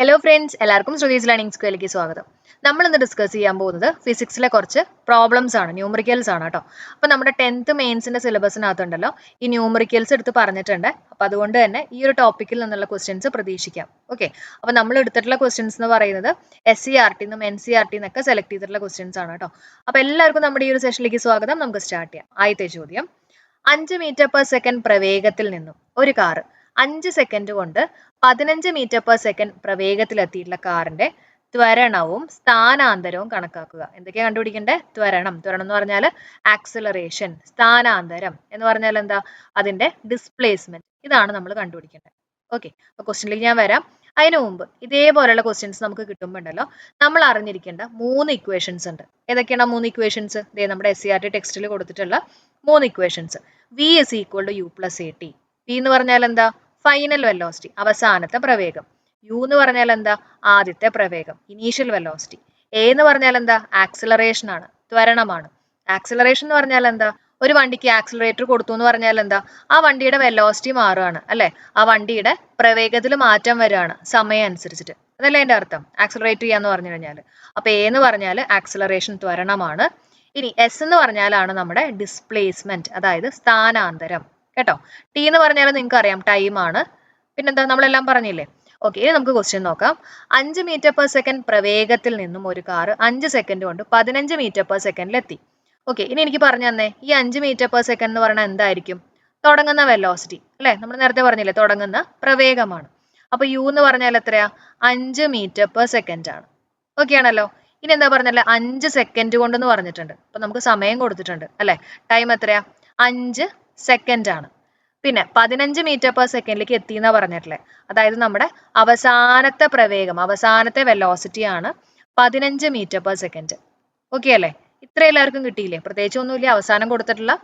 Hello friends എല്ലാവർക്കും Shruthi's learning സ്കൂളിലേക്ക് സ്വാഗതം. നമ്മൾ ഇന്ന് ഡിസ്കസ് ചെയ്യാൻ പോകുന്നത് ഫിസിക്സിലെ കുറച്ച് പ്രോബ്ലംസ് ആണ് ന്യൂമറിക്കൽസ് ആണ് കേട്ടോ അപ്പോൾ നമ്മുടെ ടെൻത്ത് മെയിൻസിന്റെ സിലബസിനകത്തുണ്ടല്ലോ ഈ ന്യൂമറിക്കൽസ് എടുത്ത് പറഞ്ഞിട്ടുണ്ട്. അപ്പോൾ അതുകൊണ്ട് തന്നെ ഈ ഒരു ടോപ്പിക്കിൽ നിന്നുള്ള ക്വസ്റ്റ്യൻസ് പ്രതീക്ഷിക്കാം. ഓക്കെ അപ്പോൾ നമ്മൾ എടുത്തിട്ടുള്ള ക്വസ്റ്റ്യൻസ് എന്ന് പറയുന്നത് എസ് സി ആർ ടി നിന്നും എൻ സി ആർ ടി എന്നൊക്കെ സെലക്ട് ചെയ്തിട്ടുള്ള ക്വസ്റ്റ്യൻസ് ആണ് കേട്ടോ അപ്പോൾ എല്ലാവർക്കും നമ്മുടെ ഈ ഒരു സെഷനിലേക്ക് സ്വാഗതം. നമുക്ക് സ്റ്റാർട്ട് ചെയ്യാം. ആദ്യത്തെ ചോദ്യം. അഞ്ച് മീറ്റർ പെർ സെക്കൻഡ് പ്രവേഗത്തിൽ നിന്നും ഒരു കാറ് അഞ്ച് സെക്കൻഡ് കൊണ്ട് പതിനഞ്ച് മീറ്റർ പെർ സെക്കൻഡ് പ്രവേഗത്തിലെത്തിയിട്ടുള്ള കാറിന്റെ ത്വരണവും സ്ഥാനാന്തരവും കണക്കാക്കുക. എന്തൊക്കെയാ കണ്ടുപിടിക്കണ്ടേ? ത്വരണം. ത്വരണം എന്ന് പറഞ്ഞാൽ ആക്സിലറേഷൻ സ്ഥാനാന്തരം എന്ന് പറഞ്ഞാൽ എന്താ? അതിന്റെ ഡിസ്പ്ലേസ്മെന്റ് ഇതാണ് നമ്മൾ കണ്ടുപിടിക്കേണ്ടത്. ഓക്കെ അപ്പൊ ക്വസ്റ്റ്യനിലേക്ക് ഞാൻ വരാം. അതിനു മുമ്പ് ഇതേപോലെയുള്ള ക്വസ്റ്റ്യൻസ് നമുക്ക് കിട്ടുമ്പോണ്ടല്ലോ നമ്മൾ അറിഞ്ഞിരിക്കേണ്ട മൂന്ന് ഇക്വേഷൻസ് ഉണ്ട്. ഏതൊക്കെയാണ് മൂന്ന് ഇക്വേഷൻസ് ഇതേ നമ്മുടെ എസ് സി ആർ ടി ടെക്സ്റ്റിൽ കൊടുത്തിട്ടുള്ള മൂന്ന് equations V is equal to U plus A T V എന്ന് പറഞ്ഞാൽ എന്താ? ഫൈനൽ വെലോസിറ്റി അവസാനത്തെ പ്രവേഗം. യു എന്ന് പറഞ്ഞാൽ എന്താ? ആദ്യത്തെ പ്രവേഗം ഇനീഷ്യൽ വെലോസിറ്റി എ എന്ന് പറഞ്ഞാൽ എന്താ? ആക്സിലറേഷൻ ആണ് ത്വരണമാണ്. ആക്സിലറേഷൻ എന്ന് പറഞ്ഞാൽ എന്താ? ഒരു വണ്ടിക്ക് ആക്സിലറേറ്റർ കൊടുത്തു എന്ന് പറഞ്ഞാൽ എന്താ? ആ വണ്ടിയുടെ വെലോസിറ്റി മാറുകയാണ് അല്ലെ? ആ വണ്ടിയുടെ പ്രവേഗത്തിൽ മാറ്റം വരികയാണ് സമയം അനുസരിച്ചിട്ട്. അതല്ലേ അതിന്റെ അർത്ഥം? ആക്സിലറേറ്റ് ചെയ്യാന്ന് പറഞ്ഞു കഴിഞ്ഞാൽ അപ്പൊ എ എന്ന് പറഞ്ഞാൽ ആക്സിലറേഷൻ ത്വരണമാണ്. ഇനി എസ് എന്ന് പറഞ്ഞാലാണ് നമ്മുടെ ഡിസ്പ്ലേസ്മെന്റ് അതായത് സ്ഥാനാന്തരം. കേട്ടോ? ടി എന്ന് പറഞ്ഞാൽ നിങ്ങൾക്ക് അറിയാം ടൈം ആണ്. പിന്നെന്താ നമ്മളെല്ലാം പറഞ്ഞില്ലേ? ഓക്കെ ഇനി നമുക്ക് ക്വസ്റ്റ്യൻ നോക്കാം. അഞ്ച് മീറ്റർ പെർ സെക്കൻഡ് പ്രവേഗത്തിൽ നിന്നും ഒരു കാർ അഞ്ച് സെക്കൻഡ് കൊണ്ട് പതിനഞ്ച് മീറ്റർ പെർ സെക്കൻഡിൽ എത്തി ഓക്കെ ഇനി എനിക്ക് പറഞ്ഞു തന്നെ ഈ അഞ്ച് മീറ്റർ പെർ സെക്കൻഡ് എന്ന് പറഞ്ഞാൽ എന്തായിരിക്കും? തുടങ്ങുന്ന വെലോസിറ്റി അല്ലേ? നമ്മൾ നേരത്തെ പറഞ്ഞില്ലേ തുടങ്ങുന്ന പ്രവേഗമാണ്. അപ്പൊ യു എന്ന് പറഞ്ഞാൽ എത്രയാ? അഞ്ച് മീറ്റർ പെർ സെക്കൻഡ് ആണ്. ഓക്കെ ആണല്ലോ? ഇനി എന്താ പറഞ്ഞല്ലേ? അഞ്ച് സെക്കൻഡ് കൊണ്ടെന്ന് പറഞ്ഞിട്ടുണ്ട്. അപ്പൊ നമുക്ക് സമയം കൊടുത്തിട്ടുണ്ട് അല്ലെ? ടൈം എത്രയാ? അഞ്ച് സെക്കൻഡ് ആണ്. പിന്നെ പതിനഞ്ച് മീറ്റർ പെർ സെക്കൻഡിലേക്ക് എത്തി എന്നാ പറഞ്ഞിട്ടില്ലേ? അതായത് നമ്മുടെ അവസാനത്തെ പ്രവേഗം അവസാനത്തെ വെലോസിറ്റി ആണ് പതിനഞ്ച് മീറ്റർ പെർ സെക്കൻഡ് ഓക്കെ അല്ലേ? ഇത്ര എല്ലാവർക്കും കിട്ടിയില്ലേ? പ്രത്യേകിച്ച് ഒന്നുമില്ല. അവസാനം കൊടുത്തിട്ടുള്ള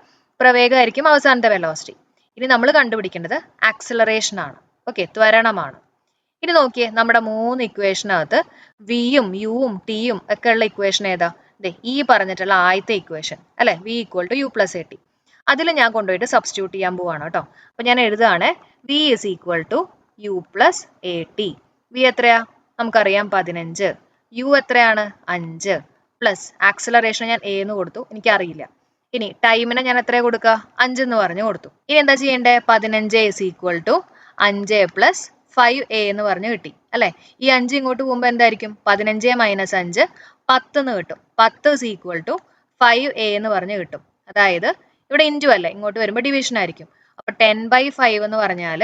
പ്രവേഗമായിരിക്കും അവസാനത്തെ വെലോസിറ്റി ഇനി നമ്മൾ കണ്ടുപിടിക്കേണ്ടത് ആക്സിലറേഷൻ ആണ്. ഓക്കെ ത്വരണമാണ്. ഇനി നോക്കിയേ നമ്മുടെ മൂന്ന് ഇക്വേഷനകത്ത് വിയും യുവും ടിയും ഒക്കെ ഉള്ള ഇക്വേഷൻ ഏതാ? ദേ ഈ പറഞ്ഞിട്ടുള്ള ആദ്യത്തെ ഇക്വേഷൻ അല്ലെ? V equal to U plus A T അതിൽ ഞാൻ കൊണ്ടുപോയിട്ട് സബ്സ്റ്റിറ്റ്യൂട്ട് ചെയ്യാൻ പോവാണ് കേട്ടോ. അപ്പോൾ ഞാൻ എഴുതുകയാണ് V is equal to U plus A T V എത്രയാ? നമുക്കറിയാം പതിനഞ്ച്. യു എത്രയാണ്? അഞ്ച്. പ്ലസ് ആക്സലറേഷൻ ഞാൻ എ എന്ന് കൊടുത്തു. എനിക്കറിയില്ല. ഇനി ടൈമിനെ ഞാൻ എത്ര കൊടുക്കുക അഞ്ച് എന്ന് പറഞ്ഞു കൊടുത്തു. ഇനി എന്താ ചെയ്യേണ്ടേ? പതിനഞ്ച് ഇസ് ഈക്വൽ ടു അഞ്ച് പ്ലസ് ഫൈവ് എ എന്ന് പറഞ്ഞ് കിട്ടി. അല്ലെ? ഈ അഞ്ച് ഇങ്ങോട്ട് പോകുമ്പോൾ എന്തായിരിക്കും? പതിനഞ്ച് മൈനസ് അഞ്ച് പത്ത് എന്ന് കിട്ടും. പത്ത് is equal to five A എന്ന് പറഞ്ഞ് കിട്ടും. അതായത് ഇവിടെ ഇന്റു അല്ല? ഇങ്ങോട്ട് വരുമ്പോൾ ഡിവിഷൻ ആയിരിക്കും. അപ്പോൾ ടെൻ ബൈ ഫൈവ് എന്ന് പറഞ്ഞാൽ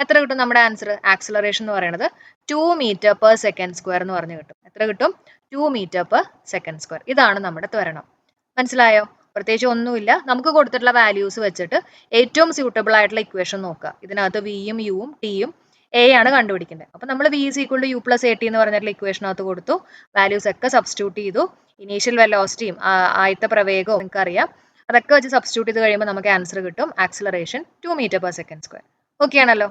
എത്ര കിട്ടും? നമ്മുടെ ആൻസർ ആക്സിലറേഷൻ എന്ന് പറയുന്നത് two metre per second square എന്ന് പറഞ്ഞ് കിട്ടും. എത്ര കിട്ടും? Two metre per second square ഇതാണ് നമ്മുടെ ത്വരണം. മനസ്സിലായോ? പ്രത്യേകിച്ച് ഒന്നുമില്ല. നമുക്ക് കൊടുത്തിട്ടുള്ള വാല്യൂസ് വെച്ചിട്ട് ഏറ്റവും സ്യൂട്ടബിൾ ആയിട്ടുള്ള ഇക്വേഷൻ നോക്കുക. ഇതിനകത്ത് വിയും യുവും ടിയും എ ആണ് കണ്ടുപിടിക്കേണ്ടത്. അപ്പൊ നമ്മൾ V is equal to U plus A T എന്ന് പറഞ്ഞിട്ടുള്ള ഇക്വേഷനകത്ത് കൊടുത്തു. വാല്യൂസ് ഒക്കെ സബ്സ്റ്റിറ്റ്യൂട്ട് ചെയ്തു. ഇനീഷ്യൽ വെലോസിറ്റിയും ആദ്യത്തെ പ്രവേഗവും നിങ്ങൾക്ക് അറിയാം അതൊക്കെ വെച്ച് സബ്സ്റ്റിറ്റ്യൂട്ട് ചെയ്ത് കഴിയുമ്പോൾ നമുക്ക് ആൻസർ കിട്ടും. Acceleration two metre per second square okay ആണല്ലോ?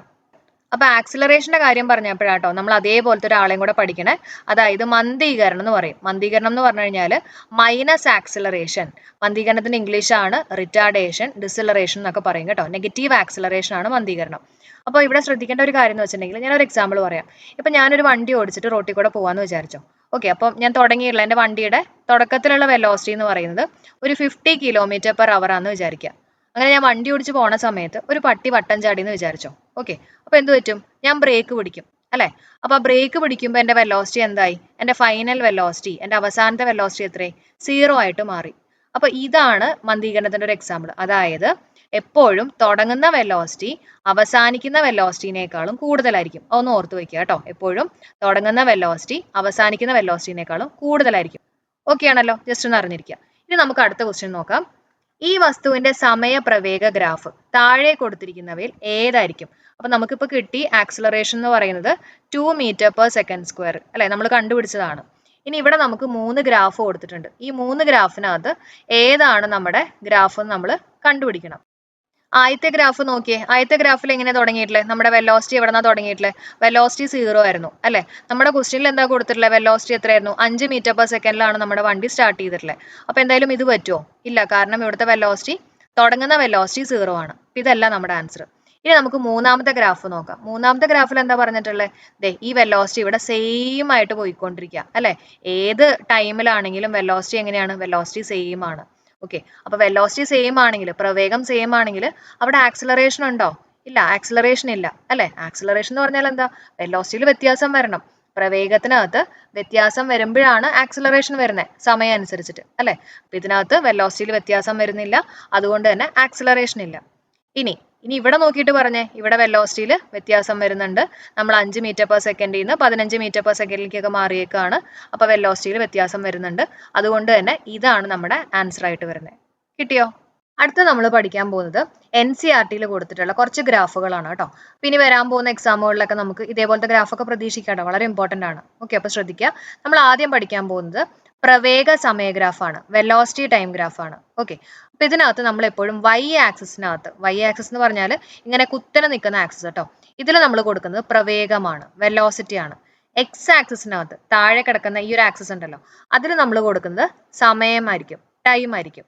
അപ്പൊ ആക്സിലറേഷന്റെ കാര്യം പറഞ്ഞപ്പോഴാട്ടോ നമ്മൾ അതേപോലത്തെ ഒരാളെയും കൂടെ പഠിക്കണേ. അതായത് മന്ദീകരണം എന്ന് പറയും. മന്ദീകരണം എന്ന് പറഞ്ഞു കഴിഞ്ഞാൽ മൈനസ് ആക്സിലറേഷൻ മന്ദീകരണത്തിന്റെ ഇംഗ്ലീഷ് ആണ് റിറ്റാർഡേഷൻ ഡിസിലറേഷൻ എന്നൊക്കെ പറയും കേട്ടോ. നെഗറ്റീവ് ആക്സിലറേഷൻ ആണ് മന്ദീകരണം. അപ്പോൾ ഇവിടെ ശ്രദ്ധിക്കേണ്ട ഒരു കാര്യം എന്ന് വെച്ചിട്ടുണ്ടെങ്കിൽ ഞാനൊരു എക്സാമ്പിൾ പറയാം. ഇപ്പൊ ഞാനൊരു വണ്ടി ഓടിച്ചിട്ട് റോട്ടിൽ കൂടെ പോകാമെന്ന് വിചാരിച്ചോ. ഓക്കെ അപ്പം ഞാൻ തുടങ്ങിയിട്ടുള്ള എന്റെ വണ്ടിയുടെ തുടക്കത്തിലുള്ള വെലോസിറ്റി എന്ന് പറയുന്നത് ഒരു ഫിഫ്റ്റി കിലോമീറ്റർ പെർ അവർ ആണെന്ന് വിചാരിക്കുക. അങ്ങനെ ഞാൻ വണ്ടി ഓടിച്ച് പോണ സമയത്ത് ഒരു പട്ടി വട്ടം ചാടി എന്ന് വിചാരിച്ചോ? ഓക്കെ അപ്പോൾ എന്ത് പറ്റും? ഞാൻ ബ്രേക്ക് പിടിക്കും അല്ലേ? അപ്പോൾ ബ്രേക്ക് പിടിക്കുമ്പോൾ എന്റെ വെലോസിറ്റി എന്തായി? എന്റെ ഫൈനൽ വെലോസിറ്റി എന്റെ അവസാനത്തെ വെലോസിറ്റി എത്രയായി? സീറോ ആയിട്ട് മാറി. അപ്പോൾ ഇതാണ് മന്ദീകരണത്തിന്റെ ഒരു എക്സാമ്പിൾ അതായത് എപ്പോഴും തുടങ്ങുന്ന വെലോസിറ്റി അവസാനിക്കുന്ന വെലോസിറ്റിനേക്കാളും കൂടുതലായിരിക്കും. ഒന്ന് ഓർത്ത് വെക്കുക കേട്ടോ. എപ്പോഴും തുടങ്ങുന്ന വെലോസിറ്റി അവസാനിക്കുന്ന വെലോസിറ്റിനേക്കാളും കൂടുതലായിരിക്കും. ഓക്കെ ആണല്ലോ? ജസ്റ്റ് ഒന്ന് അറിഞ്ഞിരിക്കുക. ഇനി നമുക്ക് അടുത്ത ക്വസ്റ്റ്യൻ നോക്കാം. ഈ വസ്തുവിന്റെ സമയ പ്രവേഗ ഗ്രാഫ് താഴെ കൊടുത്തിരിക്കുന്നവയിൽ ഏതായിരിക്കും? അപ്പൊ നമുക്കിപ്പോൾ കിട്ടി ആക്സിലറേഷൻ എന്ന് പറയുന്നത് two metre per second square അല്ലെ? നമ്മൾ കണ്ടുപിടിച്ചതാണ്. ഇനി ഇവിടെ നമുക്ക് മൂന്ന് ഗ്രാഫ് കൊടുത്തിട്ടുണ്ട്. ഈ മൂന്ന് ഗ്രാഫിനകത്ത് ഏതാണ് നമ്മുടെ ഗ്രാഫ് നമ്മൾ കണ്ടുപിടിക്കണം. ആദ്യത്തെ ഗ്രാഫ് നോക്കിയേ. ആദ്യത്തെ ഗ്രാഫിൽ എങ്ങനെ തുടങ്ങിയിട്ടില്ലേ? നമ്മുടെ വെലോസിറ്റി എവിടെന്നാ തുടങ്ങിയിട്ടില്ലേ? വെലോസിറ്റി സീറോ ആയിരുന്നു. അല്ലേ? നമ്മുടെ ക്വസ്റ്റ്യനിൽ എന്താ കൊടുത്തിട്ടുള്ളത്? വെലോസിറ്റി എത്രയായിരുന്നു? അഞ്ച് മീറ്റർ പെർ സെക്കൻഡിലാണ് നമ്മുടെ വണ്ടി സ്റ്റാർട്ട് ചെയ്തിട്ടുള്ളത്. അപ്പോൾ എന്തായാലും ഇത് പറ്റുമോ ഇല്ല. കാരണം ഇവിടുത്തെ വെലോസിറ്റി തുടങ്ങുന്ന വെലോസിറ്റി സീറോ ആണ്. ഇതല്ല നമ്മുടെ ആൻസർ ഇനി നമുക്ക് മൂന്നാമത്തെ ഗ്രാഫ് നോക്കാം. മൂന്നാമത്തെ ഗ്രാഫിൽ എന്താ പറഞ്ഞിട്ടുള്ളത്? ദേ ഈ വെലോസിറ്റി ഇവിടെ സെയിം ആയിട്ട് പോയിക്കൊണ്ടിരിക്കുക. അല്ലെ? ഏത് ടൈമിലാണെങ്കിലും വെലോസിറ്റി എങ്ങനെയാണ്? വെലോസിറ്റി സെയിം ആണ്. ഓക്കെ അപ്പോൾ വെലോസിറ്റി സെയിം ആണെങ്കിൽ പ്രവേഗം സെയിം ആണെങ്കിൽ അവിടെ ആക്സിലറേഷൻ ഉണ്ടോ? ഇല്ല ആക്സിലറേഷൻ ഇല്ല. അല്ലേ? ആക്സിലറേഷൻ എന്ന് പറഞ്ഞാൽ എന്താ? വെലോസിറ്റിയിൽ വ്യത്യാസം വരണം. പ്രവേഗത്തിനകത്ത് വ്യത്യാസം വരുമ്പോഴാണ് ആക്സിലറേഷൻ വരുന്നത് സമയം അനുസരിച്ചിട്ട്. അല്ലെ? അപ്പൊ ഇതിനകത്ത് വെലോസിറ്റിയിൽ വ്യത്യാസം വരുന്നില്ല. അതുകൊണ്ട് തന്നെ ആക്സിലറേഷൻ ഇല്ല. ഇനി ഇനി ഇവിടെ നോക്കിയിട്ട് പറഞ്ഞേ ഇവിടെ വെലോസിറ്റിയിൽ വ്യത്യാസം വരുന്നുണ്ട്. നമ്മൾ അഞ്ച് മീറ്റർ പെർ സെക്കൻഡിൽ നിന്ന് പതിനഞ്ച് മീറ്റർ പെർ സെക്കൻഡിലേക്കൊക്കെ മാറിയേക്കാണ്. അപ്പോൾ വെലോസിറ്റിയിൽ വ്യത്യാസം വരുന്നുണ്ട്. അതുകൊണ്ട് തന്നെ ഇതാണ് നമ്മുടെ ആൻസർ ആയിട്ട് വരുന്നത് കിട്ടിയോ? അടുത്ത നമ്മൾ പഠിക്കാൻ പോകുന്നത് എൻ സി ആർ ടിയിൽ കൊടുത്തിട്ടുള്ള കുറച്ച് ഗ്രാഫുകളാണ് കേട്ടോ. പിന്നെ വരാൻ പോകുന്ന എക്സാമുകളിലൊക്കെ നമുക്ക് ഇതേപോലത്തെ ഗ്രാഫൊക്കെ പ്രതീക്ഷിക്കാം വളരെ ഇമ്പോർട്ടന്റ് ആണ്. ഓക്കെ അപ്പോൾ ശ്രദ്ധിക്കുക. നമ്മൾ ആദ്യം പഠിക്കാൻ പോകുന്നത് പ്രവേഗ സമയ ഗ്രാഫാണ്. വെലോസിറ്റി ടൈം ഗ്രാഫാണ്. ഓക്കെ അപ്പൊ ഇതിനകത്ത് നമ്മൾ എപ്പോഴും വൈ ആക്സിസിനകത്ത് വൈ ആക്സിസ് എന്ന് പറഞ്ഞാൽ ഇങ്ങനെ കുത്തനെ നിൽക്കുന്ന ആക്സിസ് കേട്ടോ. ഇതിൽ നമ്മൾ കൊടുക്കുന്നത് പ്രവേഗമാണ് വെലോസിറ്റി ആണ്. എക്സ് ആക്സിസിനകത്ത് താഴെ കിടക്കുന്ന ഈ ഒരു ആക്സിസ് ഉണ്ടല്ലോ അതിൽ നമ്മൾ കൊടുക്കുന്നത് സമയമായിരിക്കും ടൈം ആയിരിക്കും.